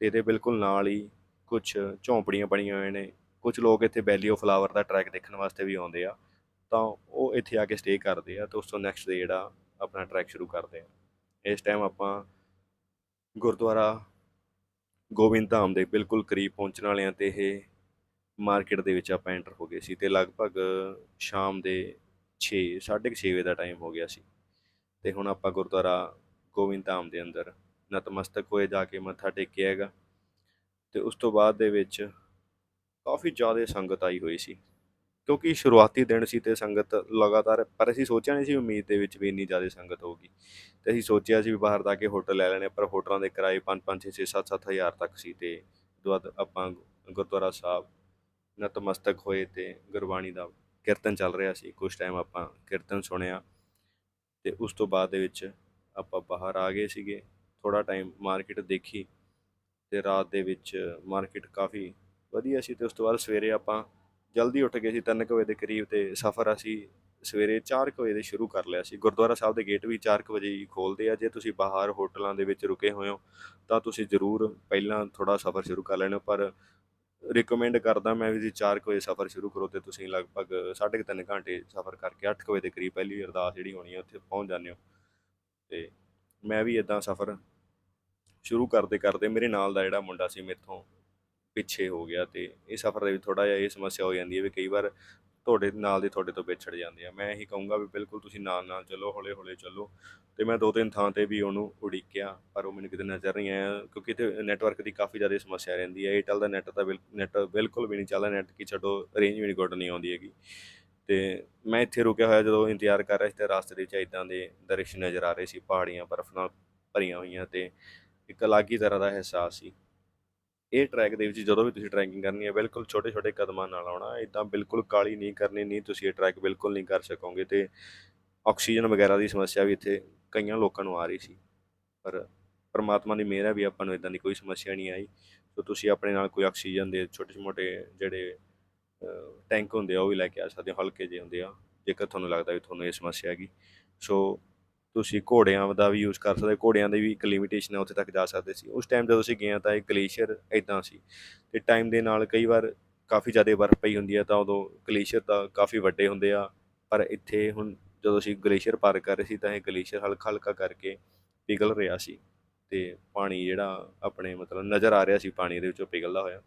ਤੇ ਇਹਦੇ ਬਿਲਕੁਲ ਨਾਲ ਹੀ ਕੁਝ ਝੌਂਪੜੀਆਂ ਬਣੀਆਂ ਹੋਈਆਂ ਨੇ। ਕੁਝ ਲੋਕ ਇੱਥੇ ਵੈਲੀ ਆਫ ਫਲਾਵਰ ਦਾ ਟਰੈਕ ਦੇਖਣ ਵਾਸਤੇ ਵੀ ਆਉਂਦੇ ਆ। ਤਾਂ ਉਹ ਇੱਥੇ ਆ ਕੇ ਸਟੇ ਕਰਦੇ ਆ ਤੇ ਉਸ ਤੋਂ ਨੈਕਸਟ ਡੇ ਜਿਹੜਾ ਆਪਣਾ ਟਰੈਕ ਸ਼ੁਰੂ ਕਰਦੇ ਆ। ਇਸ ਟਾਈਮ ਆਪਾਂ ਗੁਰਦੁਆਰਾ ਗੋਬਿੰਦ ਧਾਮ ਦੇ ਬਿਲਕੁਲ ਕਰੀਬ ਪਹੁੰਚਣ ਵਾਲੇ ਆ ਤੇ ਇਹ ਮਾਰਕੀਟ ਦੇ ਵਿੱਚ ਆਪਾਂ ਐਂਟਰ ਹੋ ਗਏ ਸੀ ਤੇ ਲਗਭਗ ਸ਼ਾਮ ਦੇ 6 6:30 ਵਜੇ ਦਾ ਟਾਈਮ ਹੋ ਗਿਆ ਸੀ। ਤੇ ਹੁਣ ਆਪਾਂ ਗੁਰਦੁਆਰਾ ਗੋਬਿੰਦ ਧਾਮ ਦੇ ਅੰਦਰ ਨਤਮਸਤਕ ਹੋਏ, ਜਾ ਕੇ ਮੱਥਾ ਟੇਕਿਆ ਹੈਗਾ। ਤੇ ਉਸ ਤੋਂ ਬਾਅਦ ਦੇ ਵਿੱਚ ਕਾਫੀ ਜ਼ਿਆਦਾ ਸੰਗਤ ਆਈ ਹੋਈ ਸੀ। ਕਿਉਂਕਿ ਸ਼ੁਰੂਆਤੀ ਦਿਨ ਸੀ ਤੇ ਸੰਗਤ ਲਗਾਤਾਰ, ਪਰ ਅਸੀਂ ਸੋਚਿਆ ਨਹੀਂ ਸੀ ਉਮੀਦ ਦੇ ਵਿੱਚ ਵੀ ਇੰਨੀ ਜ਼ਿਆਦਾ ਸੰਗਤ ਹੋਊਗੀ। ਤੇ ਅਸੀਂ ਸੋਚਿਆ ਸੀ ਵੀ ਬਾਹਰ ਜਾ ਕੇ ਹੋਟਲ ਲੈ ਲੈਣੇ, ਪਰ ਹੋਟਲਾਂ ਦੇ ਕਿਰਾਏ 5 5 6 6 7 7 ਹਜ਼ਾਰ ਤੱਕ ਸੀ ਤੇ ਉਦੋਂ ਬਾਅਦ ਆਪਾਂ ਗੁਰਦੁਆਰਾ ਸਾਹਿਬ ਨਤਮਸਤਕ ਹੋਏ ਤੇ ਗੁਰਬਾਣੀ ਦਾ ਕੀਰਤਨ ਚੱਲ ਰਿਹਾ ਸੀ। ਕੁਝ ਟਾਈਮ ਆਪਾਂ ਕੀਰਤਨ ਸੁਣਿਆ ਤੇ ਉਸ ਤੋਂ ਬਾਅਦ ਦੇ ਵਿੱਚ ਆਪਾਂ ਬਾਹਰ ਆ ਗਏ ਸੀਗੇ। ਥੋੜਾ ਟਾਈਮ ਮਾਰਕੀਟ ਦੇਖੀ ਤੇ ਰਾਤ ਦੇ ਵਿੱਚ ਮਾਰਕੀਟ ਕਾਫੀ ਵਧੀਆ ਸੀ ਤੇ ਉਸ ਤੋਂ ਬਾਅਦ ਸਵੇਰੇ ਆਪਾਂ ਜਲਦੀ ਉੱਠ ਗਏ ਸੀ, ਤਿੰਨ ਕੁ ਵਜੇ ਦੇ ਕਰੀਬ ਤੇ ਸਫ਼ਰ ਅਸੀਂ ਸਵੇਰੇ 4 ਕੁ ਵਜੇ ਦੇ ਸ਼ੁਰੂ ਕਰ ਲਿਆ ਸੀ। ਗੁਰਦੁਆਰਾ ਸਾਹਿਬ ਦੇ ਗੇਟ ਵੀ 4 ਕੁ ਵਜੇ ਹੀ ਖੋਲਦੇ ਆ। ਜੇ ਤੁਸੀਂ ਬਾਹਰ ਹੋਟਲਾਂ ਦੇ ਵਿੱਚ ਰੁਕੇ ਹੋਏ ਹੋ, ਤਾਂ ਤੁਸੀਂ ਜ਼ਰੂਰ ਪਹਿਲਾਂ ਥੋੜਾ ਸਫ਼ਰ ਸ਼ੁਰੂ ਕਰ ਲੈਣਾ, ਪਰ ਰਿਕਮੈਂਡ ਕਰਦਾ ਮੈਂ ਵੀ ਜੀ 4 ਕੁ ਵਜੇ ਸਫ਼ਰ ਸ਼ੁਰੂ ਕਰੋ ਤੇ ਤੁਸੀਂ ਲਗਭਗ 3.5 ਘੰਟੇ ਸਫ਼ਰ ਕਰਕੇ 8 ਕੁ ਵਜੇ ਦੇ ਕਰੀਬ ਪਹਿਲੀ ਅਰਦਾਸ ਜਿਹੜੀ ਹੋਣੀ ਹੈ ਉੱਥੇ ਪਹੁੰਚ ਜਾਂਦੇ ਹੋ। ਤੇ ਮੈਂ ਵੀ ਇਦਾਂ ਸਫ਼ਰ ਸ਼ੁਰੂ ਕਰਦੇ ਕਰਦੇ ਮੇਰੇ ਨਾਲ ਦਾ ਜਿਹੜਾ ਮੁੰਡਾ ਸੀ ਮੇਥੋਂ ਪਿੱਛੇ ਹੋ ਗਿਆ ਤੇ ਇਹ ਸਫ਼ਰ ਦੇ ਵਿੱਚ ਥੋੜਾ ਜਿਹਾ ਇਹ ਸਮੱਸਿਆ ਹੋ ਜਾਂਦੀ ਹੈ ਵੀ ਕਈ ਵਾਰ ਤੁਹਾਡੇ ਨਾਲ ਦੇ ਤੁਹਾਡੇ ਤੋਂ ਵਿਛੜ ਜਾਂਦੇ ਆ। ਮੈਂ ਇਹੀ ਕਹੂੰਗਾ ਵੀ ਬਿਲਕੁਲ ਤੁਸੀਂ ਨਾਲ ਨਾਲ ਚੱਲੋ ਹੌਲੇ ਹੌਲੇ ਚੱਲੋ ਤੇ ਮੈਂ ਦੋ ਤਿੰਨ ਥਾਂ ਤੇ ਵੀ ਉਹਨੂੰ ਉਡੀਕਿਆ, ਪਰ ਉਹ ਮੈਨੂੰ ਕਿਤੇ ਨਜ਼ਰ ਨਹੀਂ ਆਇਆ ਕਿਉਂਕਿ ਇੱਥੇ ਨੈਟਵਰਕ ਦੀ ਕਾਫੀ ਜ਼ਿਆਦਾ ਸਮੱਸਿਆ ਰਹਿੰਦੀ ਹੈ। ਏਅਰਟੈਲ ਦਾ ਨੈਟ ਤਾਂ ਨੈਟ ਬਿਲਕੁਲ ਵੀ ਨਹੀਂ ਚੱਲਦਾ ਨੈਟ ਕੀ ਛੱਡੋ ਰੇਂਜ ਵੀ ਨਹੀਂ ਗੁੱਡ ਨਹੀਂ ਆਉਂਦੀ ਹੈਗੀ। ਤੇ ਮੈਂ ਇੱਥੇ ਰੁਕਿਆ ਹੋਇਆ ਜਦੋਂ ਇੰਤਜ਼ਾਰ ਕਰ ਰਿਹਾ ਸੀ ਤੇ ਰਾਸਤੇ ਦੇ ਵਿੱਚ ਇਦਾਂ ਦੇ ਦ੍ਰਿਸ਼ ਨਜ਼ਰ ਆ ਰਹੇ ਸੀ, ਪਹਾੜੀਆਂ, ਬਰਫ਼ ਨਾਲ ਭਰੀਆਂ ਹੋਈਆਂ ਤੇ ਇੱਕ ਅਲੱਗ ਹੀ ਤਰ੍ਹਾਂ ਦਾ ਅਹਿਸਾਸ ਸੀ। ਇਹ ਟਰੈਕ ਦੇ ਵਿੱਚ ਜਦੋਂ ਵੀ ਤੁਸੀਂ ਟਰੈਕਿੰਗ ਕਰਨੀ ਹੈ, ਬਿਲਕੁਲ ਛੋਟੇ ਛੋਟੇ ਕਦਮਾਂ ਨਾਲ ਆਉਣਾ ਇਦਾਂ ਬਿਲਕੁਲ ਕਾਲੀ ਨਹੀਂ ਕਰਨੀ, ਨਹੀਂ ਤੁਸੀਂ ਇਹ ਟਰੈਕ ਬਿਲਕੁਲ ਨਹੀਂ ਕਰ ਸਕੋਗੇ ਤੇ ਆਕਸੀਜਨ ਵਗੈਰਾ ਦੀ ਸਮੱਸਿਆ ਵੀ ਇੱਥੇ ਕਈਆਂ ਲੋਕਾਂ ਨੂੰ ਆ ਰਹੀ ਸੀ। ਪਰ ਪਰਮਾਤਮਾ ਦੀ ਮਿਹਰ ਹੈ ਵੀ ਆਪਾਂ ਨੂੰ ਇਦਾਂ ਦੀ ਕੋਈ ਸਮੱਸਿਆ ਨਹੀਂ ਆਈ। ਸੋ ਤੁਸੀਂ ਆਪਣੇ ਨਾਲ ਕੋਈ ਆਕਸੀਜਨ ਦੇ ਛੋਟੇ ਛੋਟੇ ਜਿਹੜੇ ਟੈਂਕ ਹੁੰਦੇ ਆ, ਉਹ ਵੀ ਲੈ ਕੇ ਆ ਸਕਦੇ ਹੋ, ਹਲਕੇ ਜਿਹੇ ਹੁੰਦੇ ਆ, ਜੇਕਰ ਤੁਹਾਨੂੰ ਲੱਗਦਾ ਵੀ ਤੁਹਾਨੂੰ ਇਹ ਸਮੱਸਿਆ ਹੈਗੀ। ਸੋ ਤੁਸੀਂ ਘੋੜਿਆਂ ਦਾ ਵੀ ਯੂਜ਼ ਕਰ ਸਕਦੇ, ਘੋੜਿਆਂ ਦੀ ਵੀ ਇੱਕ ਲਿਮਿਟੇਸ਼ਨ ਹੈ, ਉੱਥੇ ਤੱਕ ਜਾ ਸਕਦੇ ਸੀ। ਉਸ ਟਾਈਮ ਜਦੋਂ ਅਸੀਂ ਗਏ ਹਾਂ ਤਾਂ ਇਹ ਗਲੇਸ਼ੀਅਰ ਇਦਾਂ ਸੀ ਤੇ ਟਾਈਮ ਦੇ ਨਾਲ ਕਈ ਵਾਰ ਕਾਫੀ ਜ਼ਿਆਦਾ ਬਰਫ਼ ਪਈ ਹੁੰਦੀ ਹੈ ਤਾਂ ਉਦੋਂ ਗਲੇਸ਼ੀਅਰ ਤਾਂ ਕਾਫੀ ਵੱਡੇ ਹੁੰਦੇ ਆ, ਪਰ ਇੱਥੇ ਹੁਣ ਜਦੋਂ ਅਸੀਂ ਗਲੇਸ਼ੀਅਰ ਪਾਰ ਕਰ ਰਹੇ ਸੀ ਤਾਂ ਇਹ ਗਲੇਸ਼ੀਅਰ ਹਲਕਾ ਹਲਕਾ ਕਰਕੇ ਪਿਘਲ ਰਿਹਾ ਸੀ ਤੇ ਪਾਣੀ ਜਿਹੜਾ ਆਪਣੇ ਮਤਲਬ ਨਜ਼ਰ ਆ ਰਿਹਾ ਸੀ, ਪਾਣੀ ਦੇ ਵਿੱਚੋਂ ਪਿਘਲਦਾ ਹੋਇਆ।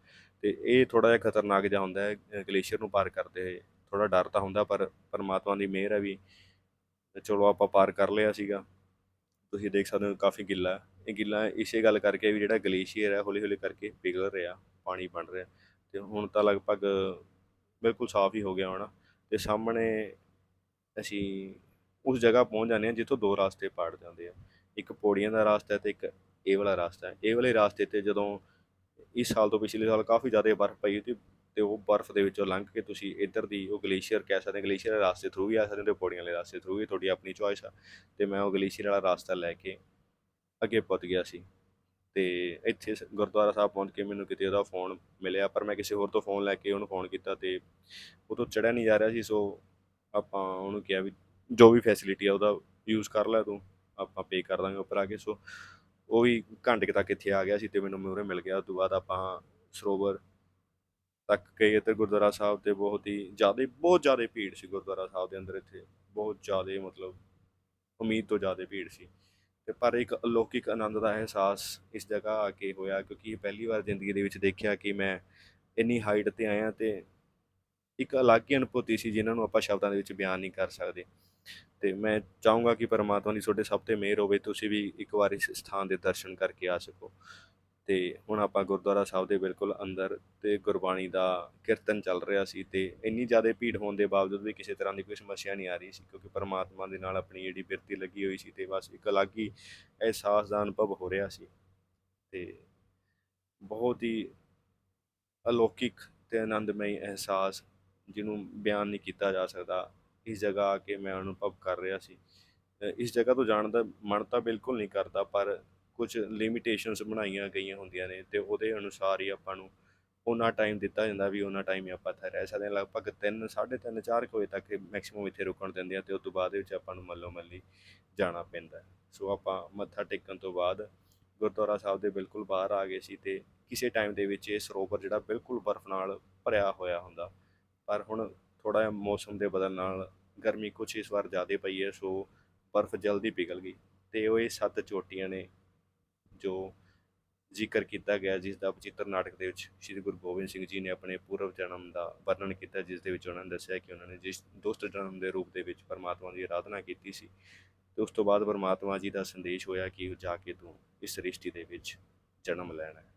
ਤੇ ਇਹ ਥੋੜਾ ਜਿਹਾ ਖਤਰਨਾਕ ਜਿਹਾ ਹੁੰਦਾ ਹੈ ਗਲੇਸ਼ੀਅਰ ਨੂੰ ਪਾਰ ਕਰਦੇ ਹੋਏ। ਥੋੜਾ ਡਰ ਤਾਂ ਹੁੰਦਾ ਪਰ ਪਰਮਾਤਮਾ ਦੀ ਮਿਹਰ ਹੈ ਵੀ ਤੇ ਚਲੋ ਆਪਾਂ ਪਾਰ ਕਰ ਲਿਆ ਸੀਗਾ। ਤੁਸੀਂ ਦੇਖ ਸਕਦੇ ਹੋ ਕਾਫੀ ਗਿੱਲਾ ਹੈ। ਇਹ ਗਿੱਲਾ ਇਸੇ ਗੱਲ ਕਰਕੇ ਵੀ ਜਿਹੜਾ ਗਲੇਸ਼ੀਅਰ ਹੈ ਹੌਲੀ ਹੌਲੀ ਕਰਕੇ ਪਿਘਲ ਰਿਹਾ, ਪਾਣੀ ਬਣ ਰਿਹਾ। ਤੇ ਹੁਣ ਤਾਂ ਲਗਭਗ ਬਿਲਕੁਲ ਸਾਫ਼ ਹੀ ਹੋ ਗਿਆ ਹੋਣਾ। ਤੇ ਸਾਹਮਣੇ ਅਸੀਂ ਉਸ ਜਗ੍ਹਾ ਪਹੁੰਚ ਜਾਂਦੇ ਹਾਂ ਜਿੱਥੋਂ ਦੋ ਰਸਤੇ ਪਾੜ ਜਾਂਦੇ ਆ। ਇੱਕ ਪੌੜੀਆਂ ਦਾ ਰਾਸਤਾ ਹੈ ਤੇ ਇੱਕ ਇਹ ਵਾਲਾ ਰਾਸਤਾ ਹੈ। ਇਹ ਵਾਲੇ ਰਾਸਤੇ ਤੇ ਜਦੋਂ ਇਸ ਸਾਲ ਤੋਂ ਪਿਛਲੇ ਸਾਲ ਕਾਫੀ ਜ਼ਿਆਦਾ ਬਰਫ਼ ਪਈ ਸੀ ਤੇ ਉਹ ਬਰਫ਼ ਦੇ ਵਿੱਚੋਂ ਲੰਘ ਕੇ ਤੁਸੀਂ ਇੱਧਰ ਦੀ ਉਹ ਗਲੇਸ਼ੀਅਰ ਕਹਿ ਸਕਦੇ ਗਲੇਸ਼ੀਅਰ ਦੇ ਰਾਸਤੇ ਥਰੂ ਵੀ ਆ ਸਕਦੇ ਹੋ ਪੌੜੀਆਂ ਵਾਲੇ ਰਾਸਤੇ ਥਰੂ ਵੀ, ਤੁਹਾਡੀ ਆਪਣੀ ਚੋਇਸ ਆ। ਤੇ ਮੈਂ ਉਹ ਗਲੇਸ਼ੀਅਰ ਵਾਲਾ ਰਾਸਤਾ ਲੈ ਕੇ ਅੱਗੇ ਪਹੁੰਚ ਗਿਆ ਸੀ। ਤੇ ਇੱਥੇ ਸ- ਗੁਰਦੁਆਰਾ ਸਾਹਿਬ ਪਹੁੰਚ ਕੇ ਮੈਨੂੰ ਕਿਤੇ ਉਹਦਾ ਫੋਨ ਮਿਲਿਆ, ਪਰ ਮੈਂ ਕਿਸੇ ਹੋਰ ਤੋਂ ਫੋਨ ਲੈ ਕੇ ਉਹਨੂੰ ਫੋਨ ਕੀਤਾ ਤੇ ਉਹ ਤੋਂ ਚੜਿਆ ਨਹੀਂ ਜਾ ਰਿਹਾ ਸੀ, ਸੋ ਆਪਾਂ ਉਹਨੂੰ ਕਿਹਾ ਵੀ ਜੋ ਵੀ ਫੈਸਿਲਿਟੀ ਆ ਉਹਦਾ ਯੂਜ਼ ਕਰ ਲੈ ਤੂੰ, ਆਪਾਂ ਪੇ ਕਰ ਦਾਂਗੇ ਉੱਪਰ ਆ ਕੇ। ਸੋ ਉਹ ਵੀ ਘੰਟੇ ਤੱਕ ਇੱਥੇ ਆ ਗਿਆ ਸੀ ਤੇ ਮੈਨੂੰ ਮੂਹਰੇ ਮਿਲ ਗਿਆ। ਉਸ ਤੋਂ ਬਾਅਦ ਆਪਾਂ ਸਰੋਵਰ ਤੱਕ ਗਏ ਤੇ ਗੁਰਦੁਆਰਾ ਸਾਹਿਬ ਤੇ ਬਹੁਤ ਹੀ ਜ਼ਿਆਦਾ, ਬਹੁਤ ਜ਼ਿਆਦਾ ਭੀੜ ਸੀ ਗੁਰਦੁਆਰਾ ਸਾਹਿਬ ਦੇ ਅੰਦਰ ਇੱਥੇ। ਬਹੁਤ ਜ਼ਿਆਦਾ ਮਤਲਬ ਉਮੀਦ ਤੋਂ ਜ਼ਿਆਦਾ ਭੀੜ ਸੀ। ਤੇ ਪਰ ਇੱਕ ਅਲੌਕਿਕ ਆਨੰਦ ਦਾ ਅਹਿਸਾਸ ਇਸ ਜਗ੍ਹਾ ਆ ਕੇ ਹੋਇਆ ਕਿਉਂਕਿ ਇਹ ਪਹਿਲੀ ਵਾਰ ਜ਼ਿੰਦਗੀ ਦੇ ਵਿੱਚ ਦੇਖਿਆ ਕਿ ਮੈਂ ਇੰਨੀ ਹਾਈਟ ਤੇ ਆਇਆ ਤੇ ਇੱਕ ਅਲੱਗ ਹੀ ਅਨੁਭੂਤੀ ਸੀ ਜਿਨ੍ਹਾਂ ਨੂੰ ਆਪਾਂ ਸ਼ਬਦਾਂ ਦੇ ਵਿੱਚ ਬਿਆਨ ਨਹੀਂ ਕਰ ਸਕਦੇ। ਤੇ ਮੈਂ ਚਾਹੂੰਗਾ ਕਿ ਪਰਮਾਤਮਾ ਦੀ ਤੁਹਾਡੇ ਸਭ ਤੇ ਮਿਹਰ ਹੋਵੇ, ਤੁਸੀਂ ਵੀ ਇੱਕ ਵਾਰ ਇਸ ਸਥਾਨ ਦੇ ਦਰਸ਼ਨ ਕਰਕੇ ਆ ਸਕੋ। ਤੇ ਹੁਣ ਆਪਾਂ ਗੁਰਦੁਆਰਾ ਸਾਹਿਬ ਦੇ ਬਿਲਕੁਲ ਅੰਦਰ ਤੇ ਗੁਰਬਾਣੀ ਦਾ ਕੀਰਤਨ ਚੱਲ ਰਿਹਾ ਸੀ ਤੇ ਇੰਨੀ ਜ਼ਿਆਦਾ ਭੀੜ ਹੋਣ ਦੇ ਬਾਵਜੂਦ ਵੀ ਕਿਸੇ ਤਰ੍ਹਾਂ ਦੀ ਕੋਈ ਸਮੱਸਿਆ ਨਹੀਂ ਆ ਰਹੀ ਸੀ ਕਿਉਂਕਿ ਪਰਮਾਤਮਾ ਦੇ ਨਾਲ ਆਪਣੀ ਜਿਹੜੀ ਬਿਰਤੀ ਲੱਗੀ ਹੋਈ ਸੀ ਤੇ ਬਸ ਇੱਕ ਅਲੱਗ ਹੀ ਅਹਿਸਾਸ ਦਾ ਅਨੁਭਵ ਹੋ ਰਿਹਾ ਸੀ ਤੇ ਬਹੁਤ ਹੀ ਅਲੌਕਿਕ ਤੇ ਆਨੰਦਮਈ ਅਹਿਸਾਸ ਜਿਹਨੂੰ ਬਿਆਨ ਨਹੀਂ ਕੀਤਾ ਜਾ ਸਕਦਾ ਇਸ ਜਗ੍ਹਾ ਆ ਕੇ ਮੈਂ ਅਨੁਭਵ ਕਰ ਰਿਹਾ ਸੀ। ਇਸ ਜਗ੍ਹਾ ਤੋਂ ਜਾਣ ਦਾ ਮਨ ਤਾਂ ਬਿਲਕੁਲ ਨਹੀਂ ਕਰਦਾ ਪਰ ਕੁਝ ਲਿਮਿਟੇਸ਼ਨਸ ਬਣਾਈਆਂ ਗਈਆਂ ਹੁੰਦੀਆਂ ਨੇ ਤੇ ਉਹਦੇ ਅਨੁਸਾਰ ਹੀ ਆਪਾਂ ਨੂੰ ਉਹਨਾਂ ਟਾਈਮ ਦਿੱਤਾ ਜਾਂਦਾ ਵੀ ਉਹਨਾਂ ਟਾਈਮ ਹੀ ਆਪਾਂ ਇੱਥੇ ਰਹਿ ਸਕਦੇ ਹਾਂ। ਲਗਭਗ 3 3:30 4 ਵਜੇ ਤੱਕ ਮੈਕਸਿਮਮ ਇੱਥੇ ਰੁਕਣ ਦਿੰਦੇ ਆ ਤੇ ਉਸ ਤੋਂ ਬਾਅਦ ਵਿੱਚ ਆਪਾਂ ਨੂੰ ਮੱਲੋ ਮੱਲੀ ਜਾਣਾ ਪੈਂਦਾ ਸੋ ਆਪਾਂ ਮੱਥਾ ਟੇਕਣ ਤੋਂ ਬਾਅਦ ਗੁਰਦੁਆਰਾ ਸਾਹਿਬ ਦੇ ਬਿਲਕੁਲ ਬਾਹਰ ਆ ਗਏ ਸੀ ਤੇ ਕਿਸੇ ਟਾਈਮ ਦੇ ਵਿੱਚ ਇਹ ਸਰੋਵਰ ਜਿਹੜਾ ਬਿਲਕੁਲ ਬਰਫ਼ ਨਾਲ ਭਰਿਆ ਹੋਇਆ ਹੁੰਦਾ। ਪਰ ਹੁਣ ਥੋੜਾ ਜਿਹਾ ਮੌਸਮ ਦੇ ਬਦਲ ਨਾਲ ਗਰਮੀ ਕੁਛ ਇਸ ਵਾਰ ਜ਼ਿਆਦਾ ਪਈ ਹੈ, ਸੋ ਬਰਫ਼ ਜਲਦੀ ਪਿਘਲ ਗਈ ਤੇ ਉਹ ਇਹ ਸੱਤ ਚੋਟੀਆਂ ਨੇ ਜੋ ਜ਼ਿਕਰ ਕੀਤਾ ਗਿਆ, ਜਿਸ ਦਾ ਬਚਿੱਤਰ ਨਾਟਕ ਦੇ ਵਿੱਚ ਸ੍ਰੀ ਗੁਰੂ ਗੋਬਿੰਦ ਸਿੰਘ ਜੀ ਨੇ ਆਪਣੇ ਪੂਰਵ ਜਨਮ ਦਾ ਵਰਣਨ ਕੀਤਾ, ਜਿਸ ਦੇ ਵਿੱਚ ਉਹਨਾਂ ਨੇ ਦੱਸਿਆ ਕਿ ਉਹਨਾਂ ਨੇ ਜਿਸ ਦੁਸ਼ਟ ਜਨਮ ਦੇ ਰੂਪ ਦੇ ਵਿੱਚ ਪਰਮਾਤਮਾ ਦੀ ਆਰਾਧਨਾ ਕੀਤੀ ਸੀ ਤੇ ਉਸ ਤੋਂ ਬਾਅਦ ਪਰਮਾਤਮਾ ਜੀ ਦਾ ਸੰਦੇਸ਼ ਹੋਇਆ ਕਿ ਜਾ ਕੇ ਤੂੰ ਇਸ ਸ੍ਰਿਸ਼ਟੀ ਦੇ ਵਿੱਚ ਜਨਮ ਲੈਣਾ ਹੈ।